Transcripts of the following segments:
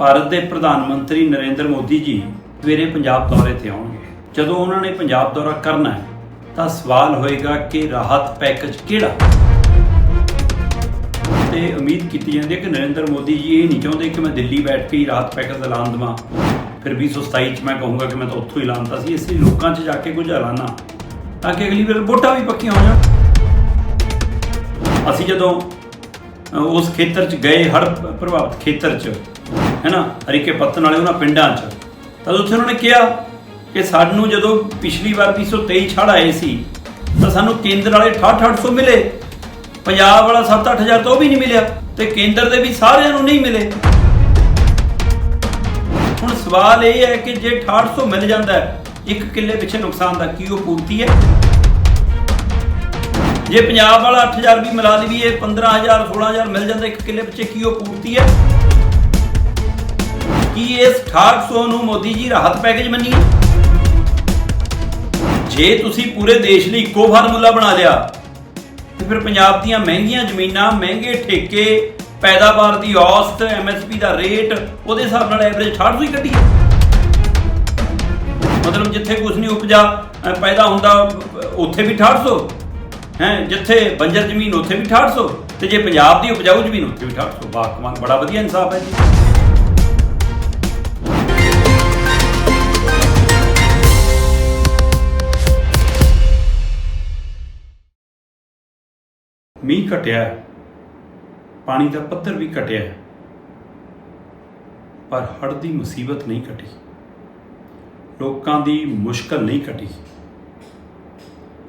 ਭਾਰਤ ਦੇ ਪ੍ਰਧਾਨ ਮੰਤਰੀ ਨਰਿੰਦਰ ਮੋਦੀ ਜੀ ਸਵੇਰੇ ਪੰਜਾਬ ਦੌਰੇ ਤੇ ਆਉਣਗੇ। ਜਦੋਂ ਉਹਨਾਂ ਨੇ ਪੰਜਾਬ ਦੌਰਾ ਕਰਨਾ ਹੈ, ਤਾਂ ਸਵਾਲ ਹੋਏਗਾ ਕਿ ਰਾਹਤ ਪੈਕੇਜ ਕਿਹੜਾ? ਤੇ ਉਮੀਦ ਕੀਤੀ ਜਾਂਦੀ ਹੈ ਕਿ ਨਰਿੰਦਰ ਮੋਦੀ ਜੀ ਇਹ ਨਹੀਂ ਚਾਹੁੰਦੇ ਕਿ ਮੈਂ ਦਿੱਲੀ ਬੈਠ ਕੇ ਹੀ ਰਾਹਤ ਪੈਕੇਜ ਐਲਾਨ ਦੇਵਾਂ। ਫਿਰ 2027 ਚ ਮੈਂ ਕਹੂੰਗਾ ਕਿ ਮੈਂ ਤਾਂ ਉੱਥੋਂ ਹੀ ਐਲਾਨਤਾ ਸੀ, ਇਸ ਲਈ ਲੋਕਾਂ 'ਚ ਜਾ ਕੇ ਕੁਝ ਐਲਾਨਾ। ਤਾਂ ਕਿ ਅਗਲੀ ਵਾਰ ਵੋਟਾਂ ਵੀ ਪੱਕੀਆਂ ਹੋ ਜਾਣ। ਅਸੀਂ ਜਦੋਂ ਉਸ ਖੇਤਰ 'ਚ ਗਏ ਹੜ ਪ੍ਰਭਾਵਿਤ ਖੇਤਰ 'ਚ ਹੈ ਹਰੀਕੇ ਪੱਤਨ ਵਾਲੇ ਉਹਨਾਂ ਪਿੰਡਾਂ 'ਚ। ਤਾਂ ਉੱਥੇ ਉਹਨਾਂ ਨੇ ਕਿਹਾ ਕਿ ਸਾਨੂੰ ਜਦੋਂ ਪਿਛਲੀ ਵਾਰ 2023 ਛੜ ਆਏ ਸੀ, ਤਾਂ ਸਾਨੂੰ ਕੇਂਦਰ ਵਾਲੇ 6800 ਮਿਲੇ। ਪੰਜਾਬ ਵਾਲਾ 7-8000 ਤਾਂ ਉਹ ਵੀ ਨਹੀਂ ਮਿਲਿਆ ਤੇ ਕੇਂਦਰ ਦੇ ਵੀ ਸਾਰਿਆਂ ਨੂੰ ਨਹੀਂ ਮਿਲੇ। ਹੁਣ ਸਵਾਲ ਇਹ ਹੈ ਕਿ ਜੇ 6800 ਮਿਲ ਜਾਂਦਾ ਇੱਕ ਕਿੱਲੇ ਪਿੱਛੇ ਨੁਕਸਾਨ ਦਾ ਕੀ ਉਹ ਪੂਰਤੀ ਹੈ? ਜੇ ਪੰਜਾਬ ਵਾਲਾ 8000 ਵੀ ਮਿਲਾ ਲਈਏ 15000 16000 ਮਿਲ ਜਾਂਦਾ, ਇੱਕ ਕਿੱਲੇ ਪਿੱਛੇ ਕੀ ਉਹ ਪੂਰਤੀ ਹੈ? ਕੀ ਇਸ 6800 ਨੂੰ ਮੋਦੀ ਜੀ ਰਾਹਤ ਪੈਕੇਜ ਮੰਨੀਏ ਜੇ ਤੁਸੀਂ ਪੂਰੇ ਦੇਸ਼ ਲਈ ਇੱਕੋ ਫਾਰਮੂਲਾ ਬਣਾ ਲਿਆ, ਤੇ ਫਿਰ ਪੰਜਾਬ ਦੀਆਂ ਮਹਿੰਗੀਆਂ ਜ਼ਮੀਨਾਂ, ਮਹਿੰਗੇ ਠੇਕੇ, ਪੈਦਾਵਾਰ ਦੀ ਔਸਤ ਐਮਐਸਪੀ ਦਾ ਰੇਟ, ਉਹਦੇ ਹਿਸਾਬ ਨਾਲ ਐਵਰੇਜ 6800 ਹੀ ਕੱਢੀਏ। ਮਤਲਬ ਜਿੱਥੇ ਕੁਝ ਨਹੀਂ ਉਪਜਾ ਪੈਦਾ ਹੁੰਦਾ ਉੱਥੇ ਵੀ 6800 ਹੈ, ਜਿੱਥੇ ਬੰਜਰ ਜ਼ਮੀਨ, ਉੱਥੇ ਵੀ 6800 ਤੇ ਜੇ ਪੰਜਾਬ ਦੀ ਉਪਜਾਊ ਜ਼ਮੀਨ, ਉੱਥੇ ਵੀ 6800 ਵਾਹ ਕਮਾਲ ਬੜਾ ਵਧੀਆ ਇਨਸਾਫ ਹੈ ਜੀ। ਮੀਂਹ ਘਟਿਆ, ਪਾਣੀ ਦਾ ਪੱਧਰ ਵੀ ਘਟਿਆ, ਪਰ ਹੜ੍ਹ ਦੀ ਮੁਸੀਬਤ ਨਹੀਂ ਘਟੀ। ਲੋਕਾਂ ਦੀ ਮੁਸ਼ਕਲ ਨਹੀਂ ਘਟੀ।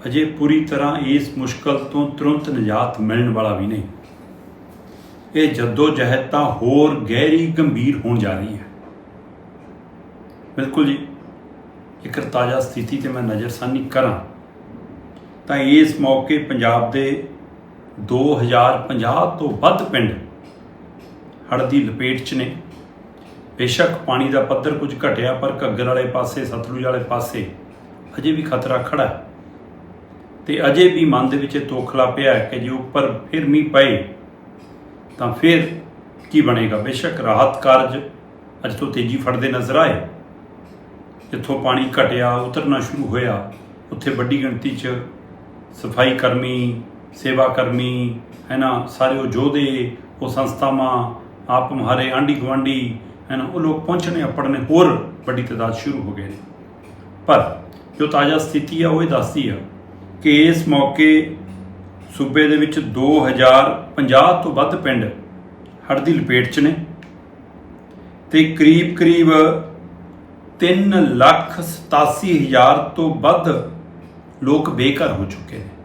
ਅਜੇ ਪੂਰੀ ਤਰ੍ਹਾਂ ਇਸ ਮੁਸ਼ਕਲ ਤੋਂ ਤੁਰੰਤ ਨਿਜਾਤ ਮਿਲਣ ਵਾਲਾ ਵੀ ਨਹੀਂ। ਇਹ ਜੱਦੋ ਜਹਿਦ ਤਾਂ ਹੋਰ ਗਹਿਰੀ ਗੰਭੀਰ ਹੋਣ ਜਾ ਰਹੀ ਹੈ। ਬਿਲਕੁਲ ਜੀ, ਜੇਕਰ ਤਾਜ਼ਾ ਸਥਿਤੀ ਤੇ ਮੈਂ ਨਜ਼ਰਸਾਨੀ ਕਰਾਂ, ਤਾਂ ਇਸ ਮੌਕੇ ਪੰਜਾਬ ਦੇ 2050 ਤੋਂ ਵੱਧ ਪਿੰਡ ਹੜ੍ਹ ਦੀ ਲਪੇਟ 'ਚ ਨੇ। ਬੇਸ਼ੱਕ ਪਾਣੀ ਦਾ ਪੱਧਰ ਕੁਝ ਘਟਿਆ, ਪਰ ਘੱਗਰ ਵਾਲੇ ਪਾਸੇ, ਸਤਲੁਜ ਵਾਲੇ ਪਾਸੇ ਅਜੇ ਵੀ ਖਤਰਾ ਖੜਾ ਹੈ। ਤੇ ਅਜੇ ਵੀ ਮਨ ਦੇ ਵਿੱਚ ਇਹ ਤੋਖਲਾ ਪਿਆ ਹੈ ਕਿ ਜੇ ਉੱਪਰ ਫਿਰ ਮੀਂਹ ਪਏ, ਤਾਂ ਫਿਰ ਕੀ ਬਣੇਗਾ? ਬੇਸ਼ੱਕ ਰਾਹਤ ਕਾਰਜ ਅੱਜ ਤੋਂ ਤੇਜ਼ੀ ਫੜਦੇ ਨਜ਼ਰ ਆਏ। ਜਿੱਥੋਂ ਪਾਣੀ ਘਟਿਆ, ਉਤਰਨਾ ਸ਼ੁਰੂ ਹੋਇਆ, ਉੱਥੇ ਵੱਡੀ ਗਿਣਤੀ 'ਚ ਸਫ਼ਾਈ ਕਰਮੀ ਸੇਵਾ ਕਰਮੀ ਹੈ ਨਾ ਸਾਰੇ ਉਹ ਯੋਧੇ, ਉਹ ਸੰਸਥਾਵਾਂ, ਆਪ ਮੁਹਾਰੇ, ਆਂਢੀ ਗੁਆਂਢੀ ਹੈ ਨਾ ਉਹ ਲੋਕ ਪਹੁੰਚਣੇ ਆਪੜਨੇ ਹੋਰ ਵੱਡੀ ਤਾਦਾਦ ਸ਼ੁਰੂ ਹੋ ਗਏ ਨੇ। ਪਰ ਜੋ ਤਾਜ਼ਾ ਸਥਿਤੀ ਆ, ਉਹ ਇਹ ਦੱਸਦੀ ਆ ਕਿ ਇਸ ਮੌਕੇ ਸੂਬੇ ਦੇ ਵਿੱਚ 2050 ਤੋਂ ਵੱਧ ਪਿੰਡ ਹੜ੍ਹ ਦੀ ਲਪੇਟ 'ਚ ਨੇ ਤੇ ਕਰੀਬ-ਕਰੀਬ 3 ਲੱਖ 87 ਹਜ਼ਾਰ ਤੋਂ ਵੱਧ ਲੋਕ ਬੇਘਰ ਹੋ ਚੁੱਕੇ ਨੇ।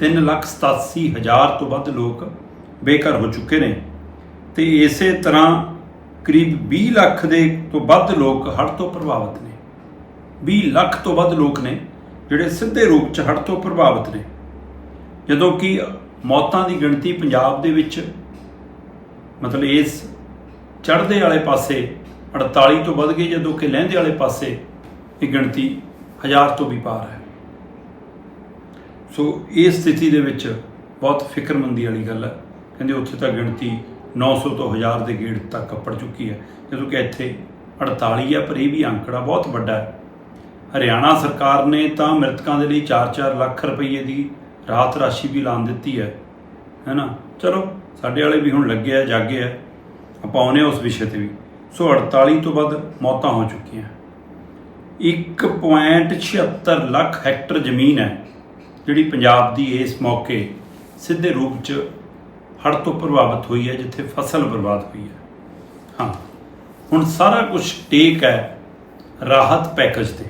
3 ਲੱਖ 87 ਹਜ਼ਾਰ ਤੋਂ ਵੱਧ ਲੋਕ ਬੇਘਰ ਹੋ ਚੁੱਕੇ ਨੇ ਤੇ ਇਸੇ ਤਰ੍ਹਾਂ ਕਰੀਬ 20 ਲੱਖ ਦੇ ਤੋਂ ਵੱਧ ਲੋਕ ਹੜ੍ਹ ਤੋਂ ਪ੍ਰਭਾਵਿਤ ਨੇ। 20 ਲੱਖ ਤੋਂ ਵੱਧ ਲੋਕ ਨੇ ਜਿਹੜੇ ਸਿੱਧੇ ਰੂਪ 'ਚ ਹੜ੍ਹ ਤੋਂ ਪ੍ਰਭਾਵਿਤ ਨੇ। ਜਦੋਂ ਕਿ ਮੌਤਾਂ ਦੀ ਗਿਣਤੀ ਪੰਜਾਬ ਦੇ ਵਿੱਚ ਮਤਲਬ ਇਸ ਚੜ੍ਹਦੇ ਵਾਲੇ ਪਾਸੇ 48 ਤੋਂ ਵੱਧ ਗਈ, ਜਦੋਂ ਕਿ ਲਹਿੰਦੇ ਵਾਲੇ ਪਾਸੇ ਇਹ ਗਿਣਤੀ ਹਜ਼ਾਰ ਤੋਂ ਵੀ ਪਾਰ ਹੈ। ਸੋ ਇਹ ਸਥਿਤੀ ਦੇ ਵਿੱਚ ਬਹੁਤ ਫਿਕਰਮੰਦੀ ਵਾਲੀ ਗੱਲ ਹੈ ਕਹਿੰਦੇ ਉੱਥੇ ਤਾਂ ਗਿਣਤੀ 900 ਤੋਂ 1000 ਦੇ ਗੇੜ ਤੱਕ ਅੱਪੜ ਚੁੱਕੀ ਹੈ ਜਦੋਂ ਕਿ ਇੱਥੇ 48 ਹੈ ਪਰ ਇਹ ਵੀ ਅੰਕੜਾ ਬਹੁਤ ਵੱਡਾ ਹੈ। ਹਰਿਆਣਾ ਸਰਕਾਰ ਨੇ ਤਾਂ ਮ੍ਰਿਤਕਾਂ ਦੇ ਲਈ 4-4 ਲੱਖ ਰੁਪਏ ਦੀ ਰਾਹਤ ਰਾਸ਼ੀ ਵੀ ਐਲਾਨ ਦਿੱਤੀ ਹੈ। ਹੈਨਾ? ਚਲੋ, ਸਾਡੇ ਵਾਲੇ ਵੀ ਹੁਣ ਲੱਗੇ ਆ, ਜਾਗੇ ਆ। ਆਪਾਂ ਆਉਨੇ ਉਸ ਵਿਸ਼ੇ ਤੇ ਵੀ। ਸੋ 48 ਤੋਂ ਵੱਧ ਮੌਤਾਂ ਹੋ ਚੁੱਕੀਆਂ। 1.76 ਲੱਖ ਹੈਕਟਰ ਜ਼ਮੀਨ ਹੈ। ਜਿਹੜੀ ਪੰਜਾਬ ਦੀ ਇਸ ਮੌਕੇ ਸਿੱਧੇ ਰੂਪ 'ਚ ਹੜ੍ਹ ਤੋਂ ਪ੍ਰਭਾਵਿਤ ਹੋਈ ਹੈ, ਜਿੱਥੇ ਫਸਲ ਬਰਬਾਦ ਹੋਈ ਹੈ। ਹਾਂ, ਹੁਣ ਸਾਰਾ ਕੁਝ ਟੇਕ ਹੈ ਰਾਹਤ ਪੈਕੇਜ ਤੇ।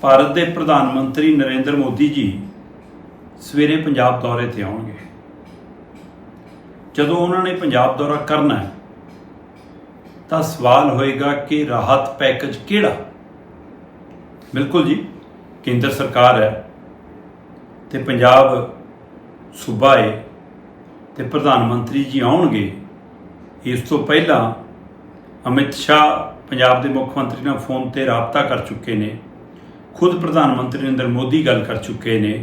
ਭਾਰਤ ਦੇ ਪ੍ਰਧਾਨ ਮੰਤਰੀ ਨਰਿੰਦਰ ਮੋਦੀ ਜੀ ਸਵੇਰੇ ਪੰਜਾਬ ਦੌਰੇ ਤੇ ਆਉਣਗੇ। ਜਦੋਂ ਉਹਨਾਂ ਨੇ ਪੰਜਾਬ ਦੌਰਾ ਕਰਨਾ ਹੈ, ਤਾਂ ਸਵਾਲ ਹੋਏਗਾ ਕਿ ਰਾਹਤ ਪੈਕੇਜ ਕਿਹੜਾ? ਬਿਲਕੁਲ ਜੀ, ਕੇਂਦਰ ਸਰਕਾਰ ਹੈ। ਤੇ ਪੰਜਾਬ ਸੂਬਾ ਹੈ ਤੇ ਪ੍ਰਧਾਨ ਮੰਤਰੀ ਜੀ ਆਉਣਗੇ, ਇਸ ਤੋਂ ਪਹਿਲਾਂ ਅਮਿਤ ਸ਼ਾਹ ਪੰਜਾਬ ਦੇ ਮੁੱਖ ਮੰਤਰੀ ਨਾਲ ਫੋਨ ਤੇ ਰਾਬਤਾ ਕਰ ਚੁੱਕੇ ਨੇ, ਖੁਦ ਪ੍ਰਧਾਨ ਮੰਤਰੀ ਨਰਿੰਦਰ ਮੋਦੀ ਗੱਲ ਕਰ ਚੁੱਕੇ ਨੇ,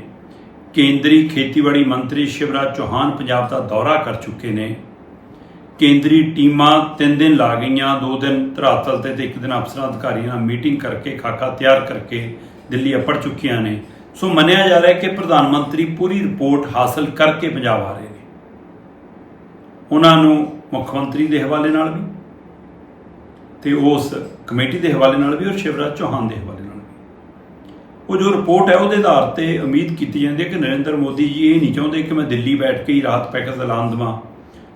ਕੇਂਦਰੀ ਖੇਤੀਬਾੜੀ ਮੰਤਰੀ ਸ਼ਿਵਰਾਜ ਚੌਹਾਨ ਪੰਜਾਬ ਦਾ ਦੌਰਾ ਕਰ ਚੁੱਕੇ ਨੇ, ਕੇਂਦਰੀ ਟੀਮਾਂ ਤਿੰਨ ਦਿਨ ਲਾ ਗਈਆਂ, ਦੋ ਦਿਨ ਧਰਾਤਲ ਤੇ ਤੇ ਇੱਕ ਦਿਨ ਅਫਸਰਾਂ ਅਧਿਕਾਰੀਆਂ ਨਾਲ ਮੀਟਿੰਗ ਕਰਕੇ ਖਾਕਾ ਤਿਆਰ ਕਰਕੇ ਦਿੱਲੀ ਅਪੜ ਚੁੱਕੀਆਂ ਨੇ। ਸੋ ਮੰਨਿਆ ਜਾ ਰਿਹਾ ਹੈ ਕਿ ਪ੍ਰਧਾਨ ਮੰਤਰੀ ਪੂਰੀ ਰਿਪੋਰਟ ਹਾਸਲ ਕਰਕੇ ਪੰਜਾਬ ਆ ਰਹੇ ਨੇ। ਉਹਨਾਂ ਨੂੰ ਮੁੱਖ ਮੰਤਰੀ ਦੇ ਹਵਾਲੇ ਨਾਲ ਵੀ ਤੇ ਉਸ ਕਮੇਟੀ ਦੇ ਹਵਾਲੇ ਨਾਲ ਵੀ ਔਰ ਸ਼ਿਵਰਾਜ ਚੌਹਾਨ ਦੇ ਹਵਾਲੇ ਨਾਲ ਵੀ। ਉਹ ਜੋ ਰਿਪੋਰਟ ਹੈ ਉਹਦੇ ਆਧਾਰ ਤੇ ਉਮੀਦ ਕੀਤੀ ਜਾਂਦੀ ਹੈ ਕਿ ਨਰਿੰਦਰ ਮੋਦੀ ਜੀ ਇਹ ਨਹੀਂ ਚਾਹੁੰਦੇ ਕਿ ਮੈਂ ਦਿੱਲੀ ਬੈਠ ਕੇ ਹੀ ਰਾਹਤ ਪੈਕੇਜ ਐਲਾਨ ਦੇਵਾਂ।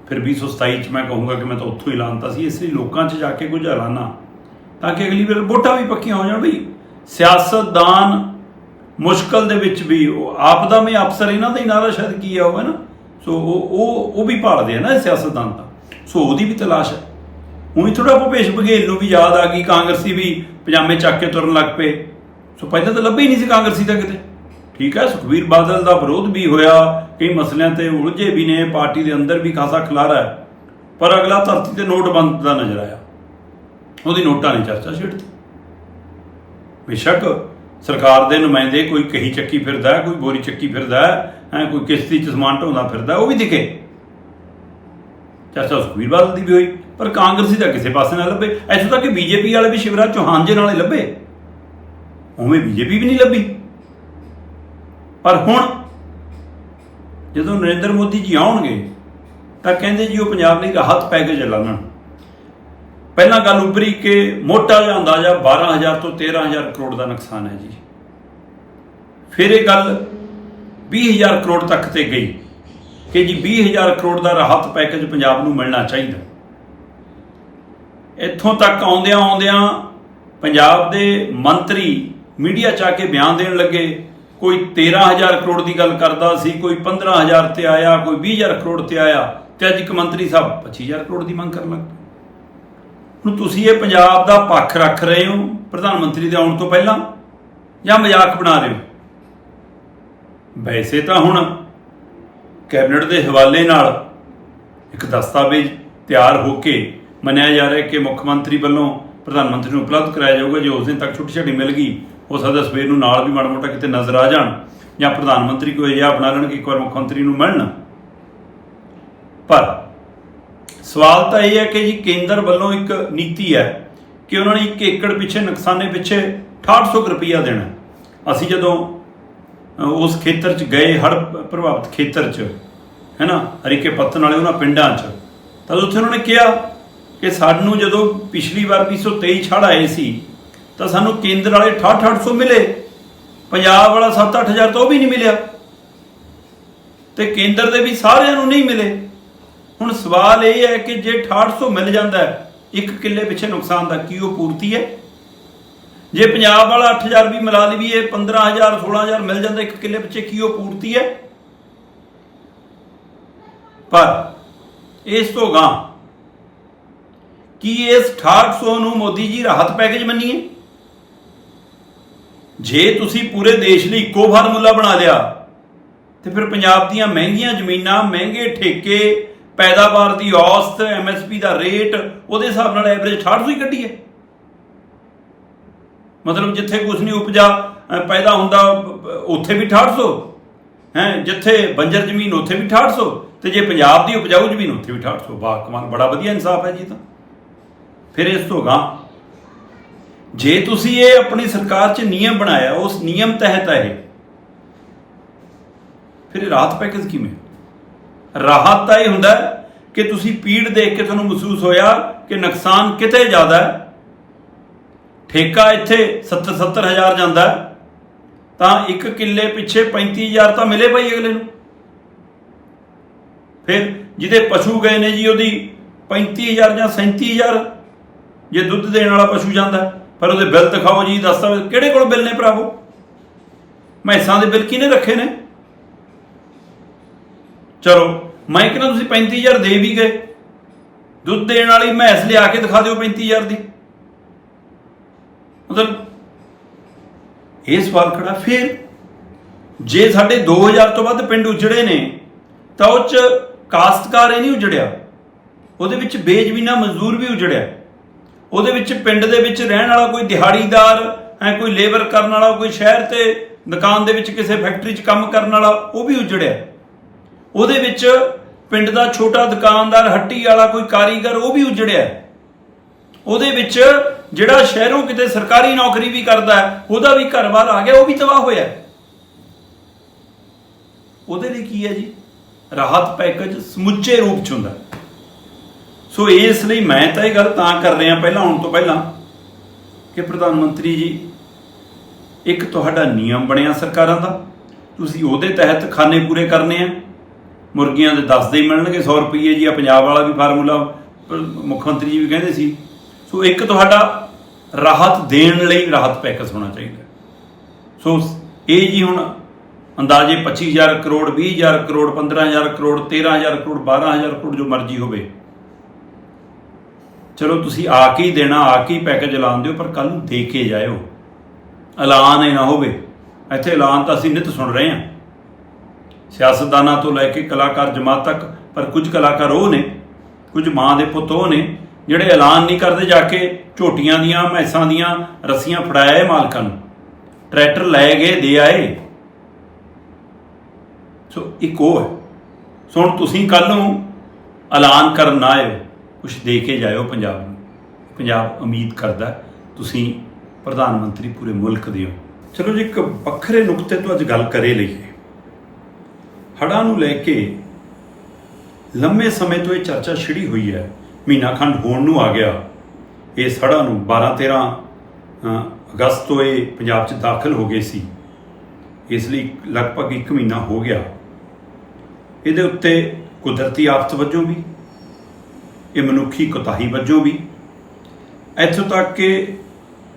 ਫਿਰ 2027 ਚ ਮੈਂ ਕਹੂੰਗਾ ਕਿ ਮੈਂ ਤਾਂ ਉੱਥੋਂ ਹੀ ਐਲਾਨਤਾ ਸੀ, ਇਸ ਲਈ ਲੋਕਾਂ 'ਚ ਜਾ ਕੇ ਕੁਝ ਐਲਾਨਾ ਤਾਂ ਕਿ ਅਗਲੀ ਵਾਰ ਵੋਟਾਂ ਵੀ ਪੱਕੀਆਂ ਹੋ ਜਾਣ ਬਈ। ਸਿਆਸਤਦਾਨ ਮੁਸ਼ਕਲ ਦੇ ਵਿੱਚ ਵੀ ਉਹ ਆਪ ਦਾ ਮੈਂ ਅਫਸਰ ਇਹਨਾਂ ਦਾ ਹੀ ਨਾਰਾ ਸ਼ਾਇਦ ਕੀ ਆ ਉਹ ਹੈ ਨਾ? ਸੋ ਉਹ ਉਹ ਉਹ ਵੀ ਭਾਲਦੇ ਆ ਨਾ ਸਿਆਸਤਦਾਨ ਤਾਂ। ਸੋ ਉਹਦੀ ਵੀ ਤਲਾਸ਼ ਹੈ। ਉਹੀ ਥੋੜਾ ਭੁਪੇਸ਼ ਬਘੇਲ ਨੂੰ ਵੀ ਯਾਦ ਆ ਗਈ, ਕਾਂਗਰਸੀ ਵੀ ਪਜਾਮੇ ਚੱਕ ਕੇ ਤੁਰਨ ਲੱਗ ਪਏ। ਸੋ ਪਹਿਲਾਂ ਤਾਂ ਲੱਭੇ ਹੀ ਨਹੀਂ ਸੀ ਕਾਂਗਰਸੀ ਤਾਂ ਕਿਤੇ। ਠੀਕ ਹੈ, ਸੁਖਬੀਰ ਬਾਦਲ ਦਾ ਵਿਰੋਧ ਵੀ ਹੋਇਆ, ਕਈ ਮਸਲਿਆਂ ਤੇ ਉਲਝੇ ਵੀ ਨੇ, ਪਾਰਟੀ ਦੇ ਅੰਦਰ ਵੀ ਖਾਸਾ ਖਲਾਰਾ ਹੈ। ਪਰ ਅਗਲਾ ਧਰਤੀ ਤੇ ਨੋਟਬੰਦ ਦਾ ਨਜ਼ਰ ਆਇਆ। ਉਹਦੀ ਨੋਟਾਂ ਨੇ ਚਰਚਾ ਛੇੜਤੀ। ਬੇਸ਼ੱਕ ਸਰਕਾਰ ਦੇ ਨੁਮਾਇੰਦੇ ਕੋਈ ਕਹੀ ਚੱਕੀ ਫਿਰਦਾ ਕੋਈ ਬੋਰੀ ਚੱਕੀ ਫਿਰਦਾ ਹੈ ਹੈਂ, ਕੋਈ ਕਿਸ਼ਤੀ ਚ ਸਮਾਨ ਢੋਂਦਾ ਫਿਰਦਾ ਉਹ ਵੀ ਦਿਖੇ। ਚਾਚਾ ਸੁਖਬੀਰ ਬਾਦਲ ਦੀ ਵੀ ਹੋਈ ਪਰ ਕਾਂਗਰਸੀ ਤਾਂ ਕਿਸੇ ਪਾਸੇ ਨਾ ਲੱਭੇ। ਇੱਥੋਂ ਤੱਕ ਕਿ ਬੀਜੇਪੀ ਵਾਲੇ ਵੀ ਸ਼ਿਵਰਾਜ ਚੌਹਾਨ ਜੀ ਨਾਲੇ ਲੱਭੇ। ਉਵੇਂ ਬੀਜੇਪੀ ਵੀ ਨਹੀਂ ਲੱਭੀ। ਪਰ ਹੁਣ ਜਦੋਂ ਨਰਿੰਦਰ ਮੋਦੀ ਜੀ ਆਉਣਗੇ ਤਾਂ ਕਹਿੰਦੇ ਜੀ ਉਹ ਪੰਜਾਬ ਲਈ ਰਾਹਤ ਪੈਕੇਜ ਐਲਾਨਣ। ਪਹਿਲਾਂ ਗੱਲ ਉੱਭਰੀ ਕਿ ਮੋਟਾ ਜਿਹਾ ਅੰਦਾਜ਼ਾ 12000 ਤੋਂ 13000 ਕਰੋੜ ਦਾ ਨੁਕਸਾਨ ਹੈ ਜੀ। ਫਿਰ ਇਹ ਗੱਲ 20000 ਕਰੋੜ ਤੱਕ ਤੇ ਗਈ ਕਿ ਜੀ 20000 ਕਰੋੜ ਦਾ ਰਾਹਤ ਪੈਕੇਜ ਪੰਜਾਬ ਨੂੰ ਮਿਲਣਾ ਚਾਹੀਦਾ। ਇੱਥੋਂ ਤੱਕ ਆਉਂਦਿਆਂ ਆਉਂਦਿਆਂ ਪੰਜਾਬ ਦੇ ਮੰਤਰੀ ਮੀਡੀਆ 'ਚ ਆ ਕੇ ਬਿਆਨ ਦੇਣ ਲੱਗੇ, ਕੋਈ 13000 ਕਰੋੜ ਦੀ ਗੱਲ ਕਰਦਾ ਸੀ, ਕੋਈ 15000 ਤੇ ਆਇਆ, ਕੋਈ 20000 ਕਰੋੜ ਤੇ ਆਇਆ ਤੇ ਅੱਜ ਇੱਕ ਮੰਤਰੀ ਸਾਹਿਬ 25000 ਕਰੋੜ ਦੀ ਮੰਗ ਕਰਨ ਲੱਗ ਹੁਣ ਤੁਸੀਂ ਇਹ ਪੰਜਾਬ ਦਾ ਪੱਖ ਰੱਖ ਰਹੇ ਹੋ, ਪ੍ਰਧਾਨ ਮੰਤਰੀ ਦੇ ਆਉਣ ਤੋਂ ਪਹਿਲਾਂ, ਜਾਂ ਮਜ਼ਾਕ ਬਣਾ ਰਹੇ ਹੋ? ਵੈਸੇ ਤਾਂ ਹੁਣ ਕੈਬਨਿਟ ਦੇ ਹਵਾਲੇ ਨਾਲ ਇੱਕ ਦਸਤਾਵੇਜ਼ ਤਿਆਰ ਹੋ ਕੇ ਮੰਨਿਆ ਜਾ ਰਿਹਾ ਕਿ ਮੁੱਖ ਮੰਤਰੀ ਵੱਲੋਂ ਪ੍ਰਧਾਨ ਮੰਤਰੀ ਨੂੰ ਉਪਲਬਧ ਕਰਾਇਆ ਜਾਊਗਾ, ਜੇ ਉਸ ਦਿਨ ਤੱਕ ਛੁੱਟੀ ਛੱਡੀ ਮਿਲ ਗਈ, ਹੋ ਸਕਦਾ ਸਵੇਰ ਨੂੰ ਨਾਲ ਵੀ ਮਾੜਾ ਮੋਟਾ ਕਿਤੇ ਨਜ਼ਰ ਆ ਜਾਣ, ਜਾਂ ਪ੍ਰਧਾਨ ਮੰਤਰੀ ਕੋਈ ਅਜਿਹਾ ਬਣਾ ਲੈਣ ਕਿ ਇੱਕ ਵਾਰ ਮੁੱਖ ਮੰਤਰੀ ਨੂੰ ਮਿਲਣ। ਪਰ ਸਵਾਲ ਤਾਂ ਇਹ ਹੈ ਕਿ ਜੀ ਕੇਂਦਰ ਵੱਲੋਂ ਇੱਕ ਨੀਤੀ ਹੈ ਕਿ ਉਹਨਾਂ ਨੇ 1 ਏਕੜ ਪਿੱਛੇ, ਨੁਕਸਾਨੇ ਪਿੱਛੇ 6800 ਰੁਪਈਆ ਦੇਣਾ। ਅਸੀਂ ਜਦੋਂ ਉਸ ਖੇਤਰ 'ਚ ਗਏ ਹੜ ਪ੍ਰਭਾਵਿਤ ਖੇਤਰ 'ਚ, ਹੈ ਨਾ, ਹਰੀਕੇ ਪੱਤਨ ਵਾਲੇ ਉਹਨਾਂ ਪਿੰਡਾਂ 'ਚ, ਤਾਂ ਉੱਥੇ ਉਹਨਾਂ ਨੇ ਕਿਹਾ ਕਿ ਸਾਨੂੰ ਜਦੋਂ ਪਿਛਲੀ ਵਾਰ 2023 ਛੜ ਆਏ ਸੀ, ਤਾਂ ਸਾਨੂੰ ਕੇਂਦਰ ਵਾਲੇ 6800 ਮਿਲੇ। ਪੰਜਾਬ ਵਾਲਾ 7-8000 ਤਾਂ ਉਹ ਵੀ ਨਹੀਂ ਮਿਲਿਆ। ਤੇ ਕੇਂਦਰ ਦੇ ਵੀ ਸਾਰਿਆਂ ਨੂੰ ਨਹੀਂ ਮਿਲੇ। ਹੁਣ ਸਵਾਲ ਇਹ ਹੈ ਕਿ ਜੇ 6800 ਮਿਲ ਜਾਂਦਾ ਹੈ, ਇੱਕ ਕਿੱਲੇ ਪਿੱਛੇ ਨੁਕਸਾਨ ਦਾ ਕੀ ਉਹ ਪੂਰਤੀ ਹੈ? ਜੇ ਪੰਜਾਬ ਵਾਲਾ 8000 ਵੀ ਮਿਲਾ ਲਈਏ 15000 16000 ਮਿਲ ਜਾਂਦਾ, ਇੱਕ ਕਿੱਲੇ ਪਿੱਛੇ ਕੀ ਉਹ ਪੂਰਤੀ ਹੈ? ਪਰ ਇਸ ਤੋਂ ਗਾਂ ਕੀ ਇਸ 6800 ਨੂੰ ਮੋਦੀ ਜੀ ਰਾਹਤ ਪੈਕੇਜ ਮੰਨੀਏ ਜੇ ਤੁਸੀਂ ਪੂਰੇ ਦੇਸ਼ ਲਈ ਇੱਕੋ ਫਾਰਮੂਲਾ ਬਣਾ ਲਿਆ, ਤੇ ਫਿਰ ਪੰਜਾਬ ਦੀਆਂ ਮਹਿੰਗੀਆਂ ਜ਼ਮੀਨਾਂ, ਮਹਿੰਗੇ ਠੇਕੇ ਪੈਦਾਵਾਰ ਦੀ ਔਸਤ ਐਮਐਸਪੀ ਦਾ ਰੇਟ ਉਹਦੇ ਹਿਸਾਬ ਨਾਲ ਐਵਰੇਜ 6800 ਹੀ ਕੱਢੀ ਹੈ ਮਤਲਬ ਜਿੱਥੇ ਕੁਝ ਨਹੀਂ ਉਪਜਾ ਪੈਦਾ ਹੁੰਦਾ, ਉੱਥੇ ਵੀ 6800 ਹੈ, ਜਿੱਥੇ ਬੰਜਰ ਜ਼ਮੀਨ, ਉੱਥੇ ਵੀ 6800 ਤੇ ਜੇ ਪੰਜਾਬ ਦੀ ਉਪਜਾਊ ਜ਼ਮੀਨ, ਉੱਥੇ ਵੀ 6800 ਵਾਹ, ਕਮਾਲ, ਬੜਾ ਵਧੀਆ ਇਨਸਾਫ ਹੈ ਜੀ ਤਾਂ। ਫਿਰ ਇਸ ਤੋਂ ਗਾਂ ਜੇ ਤੁਸੀਂ ਇਹ ਆਪਣੀ ਸਰਕਾਰ 'ਚ ਨਿਯਮ ਬਣਾਇਆ, ਉਸ ਨਿਯਮ ਤਹਿਤ ਹੈ ਇਹ, ਫਿਰ ਇਹ ਰਾਹਤ ਪੈਕੇਜ ਕਿਵੇਂ? ਰਾਹਤ ਤਾਂ ਇਹ ਹੁੰਦਾ ਕਿ ਤੁਸੀਂ ਪੀੜ ਦੇਖ ਕੇ ਤੁਹਾਨੂੰ ਮਹਿਸੂਸ ਹੋਇਆ ਕਿ ਨੁਕਸਾਨ ਕਿਤੇ ਜ਼ਿਆਦਾ ਹੈ। ਠੇਕਾ ਇੱਥੇ 70 70000 ਜਾਂਦਾ ਤਾਂ ਇੱਕ ਕਿੱਲੇ ਪਿੱਛੇ 35000 ਤਾਂ ਮਿਲੇ ਭਾਈ ਅਗਲੇ ਨੂੰ। ਫਿਰ ਜਿਹਦੇ ਪਸ਼ੂ ਗਏ ਨੇ ਜੀ ਉਹਦੀ 35000 ਜਾਂ 37000 ਜੇ ਦੁੱਧ ਦੇਣ ਵਾਲਾ ਪਸ਼ੂ ਜਾਂਦਾ ਪਰ ਉਹਦੇ ਬਿੱਲ ਦਿਖਾਓ ਜੀ ਦਸਤਾਵੇਜ਼ ਕਿਹੜੇ ਕੋਲ ਬਿੱਲ ਨੇ ਭਰਾਵੋ? ਮੈਸਾਂ ਦੇ ਬਿੱਲ ਕਿਹਨੇ ਰੱਖੇ ਨੇ? ਚਲੋ, ਮੈਂ ਕਹਿੰਦਾ ਤੁਸੀਂ 35000 ਦੇ ਵੀ ਗਏ? ਦੁੱਧ ਦੇਣ ਵਾਲੀ ਮੈਸ ਲਿਆ ਕੇ ਦਿਖਾ ਦਿਓ 35000 ਦੀ। ਮਤਲਬ, ਇਹ ਸਵਾਲ ਖੜਾ। ਫਿਰ, ਜੇ ਸਾਡੇ 2000 ਤੋਂ ਵੱਧ ਪਿੰਡ ਉਜੜੇ ਨੇ, ਤਾਂ ਉਹ ਚ ਕਾਸ਼ਤਕਾਰ ਇਹ ਨਹੀਂ ਉਜੜਿਆ। ਉਹਦੇ ਵਿੱਚ ਬੇਜ਼ਮੀਨਾ ਮਜ਼ਦੂਰ ਵੀ ਉਜੜਿਆ। ਉਹਦੇ ਵਿੱਚ ਪਿੰਡ ਦੇ ਵਿੱਚ ਰਹਿਣ ਵਾਲਾ ਕੋਈ ਦਿਹਾੜੀਦਾਰ ਹੈ ਕੋਈ ਲੇਬਰ ਕਰਨ ਵਾਲਾ, ਕੋਈ ਸ਼ਹਿਰ ਤੇ ਦੁਕਾਨ ਦੇ ਵਿੱਚ ਕਿਸੇ ਫੈਕਟਰੀ 'ਚ ਕੰਮ ਕਰਨ ਵਾਲਾ, ਉਹ ਵੀ ਉਜੜਿਆ। ਉਹਦੇ ਵਿੱਚ ਪਿੰਡ ਦਾ ਛੋਟਾ ਦੁਕਾਨਦਾਰ ਹੱਟੀ ਵਾਲਾ ਕੋਈ ਕਾਰੀਗਰ ਉਹ ਵੀ ਉਜੜਿਆ ਉਹਦੇ ਵਿੱਚ ਜਿਹੜਾ ਸ਼ਹਿਰੋਂ ਕਿਤੇ ਸਰਕਾਰੀ ਨੌਕਰੀ ਵੀ ਕਰਦਾ ਹੈ, ਉਹਦਾ ਵੀ ਘਰ-ਬਾਰ ਆ ਗਿਆ, ਉਹ ਵੀ ਤਬਾਹ ਹੋਇਆ ਉਹਦੇ ਲਈ ਕੀ ਹੈ ਜੀ? ਰਾਹਤ ਪੈਕੇਜ ਸਮੁੱਚੇ ਰੂਪ ਚ ਹੁੰਦਾ ਸੋ ਇਸ ਲਈ ਮੈਂ ਤਾਂ ਇਹ ਗੱਲ ਤਾਂ ਕਰ ਰਿਹਾ ਪਹਿਲਾਂ, ਆਉਣ ਤੋਂ ਪਹਿਲਾਂ ਕਿ ਪ੍ਰਧਾਨ ਮੰਤਰੀ ਜੀ, ਇੱਕ ਤੁਹਾਡਾ ਨਿਯਮ ਬਣਿਆ ਸਰਕਾਰਾਂ ਦਾ। ਤੁਸੀਂ ਉਹਦੇ ਤਹਿਤ ਖਾਨੇ ਪੂਰੇ ਕਰਨੇ ਆ। ਮੁਰਗੀਆਂ ਦੇ 10 ਦੇ ਹੀ ਮਿਲਣਗੇ 100 ਰੁਪਏ ਜੀ ਆ ਪੰਜਾਬ ਵਾਲਾ ਵੀ ਫਾਰਮੂਲਾ ਮੁੱਖ ਮੰਤਰੀ ਜੀ ਵੀ ਕਹਿੰਦੇ ਸੀ। ਸੋ ਇੱਕ ਤੁਹਾਡਾ ਰਾਹਤ ਦੇਣ ਲਈ ਰਾਹਤ ਪੈਕੇਜ ਹੋਣਾ ਚਾਹੀਦਾ ਸੋ ਇਹ ਜੀ ਹੁਣ ਅੰਦਾਜ਼ੇ 25000 ਕਰੋੜ 20000 ਕਰੋੜ 15000 ਕਰੋੜ 13000 ਕਰੋੜ 12000 ਕਰੋੜ ਜੋ ਮਰਜ਼ੀ ਹੋਵੇ। ਚਲੋ ਤੁਸੀਂ ਆ ਕੇ ਹੀ ਦੇਣਾ, ਆ ਕੇ ਹੀ ਪੈਕੇਜ ਐਲਾਨ ਦਿਓ, ਪਰ ਕੱਲ ਨੂੰ ਦੇ ਕੇ ਜਾਇਓ। ਐਲਾਨ ਇਹ ਨਾ ਹੋਵੇ। ਇੱਥੇ ਐਲਾਨ ਤਾਂ ਅਸੀਂ ਨਿਤ ਸੁਣ ਰਹੇ ਹਾਂ। ਸਿਆਸਤਦਾਨਾਂ ਤੋਂ ਲੈ ਕੇ ਕਲਾਕਾਰ ਜਮਾਤ ਤੱਕ, ਪਰ ਕੁਝ ਕਲਾਕਾਰ ਉਹ ਨੇ, ਕੁਝ ਮਾਂ ਦੇ ਪੁੱਤ ਉਹ ਨੇ, ਜਿਹੜੇ ਐਲਾਨ ਨਹੀਂ ਕਰਦੇ ਜਾ ਕੇ ਝੋਟੀਆਂ ਦੀਆਂ, ਮੈਸਾਂ ਦੀਆਂ ਰੱਸੀਆਂ ਫੜਾਏ ਮਾਲਕਾਂ ਨੂੰ। ਟਰੈਕਟਰ ਲੈ ਗਏ, ਦੇ ਆਏ। ਸੋ ਇੱਕ ਉਹ ਹੈ। ਸੋ ਹੁਣ ਤੁਸੀਂ ਕੱਲ ਨੂੰ ਐਲਾਨ ਕਰਨ ਨਾ ਆਇਓ। ਕੁਝ ਦੇ ਕੇ ਜਾਇਓ ਪੰਜਾਬ ਨੂੰ। ਪੰਜਾਬ ਉਮੀਦ ਕਰਦਾ ਤੁਸੀਂ ਪ੍ਰਧਾਨ ਮੰਤਰੀ ਪੂਰੇ ਮੁਲਕ ਦੇ ਹੋ। ਚਲੋ ਜੀ, ਇੱਕ ਵੱਖਰੇ ਨੁਕਤੇ ਤੋਂ ਅੱਜ ਗੱਲ ਕਰੇ ਲਈਏ। ਹੜ੍ਹਾਂ ਨੂੰ ਲੈ ਕੇ ਲੰਮੇ ਸਮੇਂ ਤੋਂ ਇਹ ਚਰਚਾ ਛਿੜੀ ਹੋਈ ਹੈ। ਮਹੀਨਾ ਖੰਡ ਹੋਣ ਨੂੰ ਆ ਗਿਆ। ਇਹ ਹੜ੍ਹਾਂ ਨੂੰ 12 13 ਅਗਸਤ ਤੋਂ ਇਹ ਪੰਜਾਬ 'ਚ ਦਾਖਲ ਹੋ ਗਏ ਸੀ। ਇਸ ਲਈ ਲਗਭਗ 1 ਮਹੀਨਾ ਹੋ ਗਿਆ। ਇਹਦੇ ਉੱਤੇ ਕੁਦਰਤੀ ਆਫਤ ਵਜੋਂ ਵੀ, ਇਹ ਮਨੁੱਖੀ ਕੋਤਾਹੀ ਵਜੋਂ ਵੀ, ਇੱਥੋਂ ਤੱਕ ਕਿ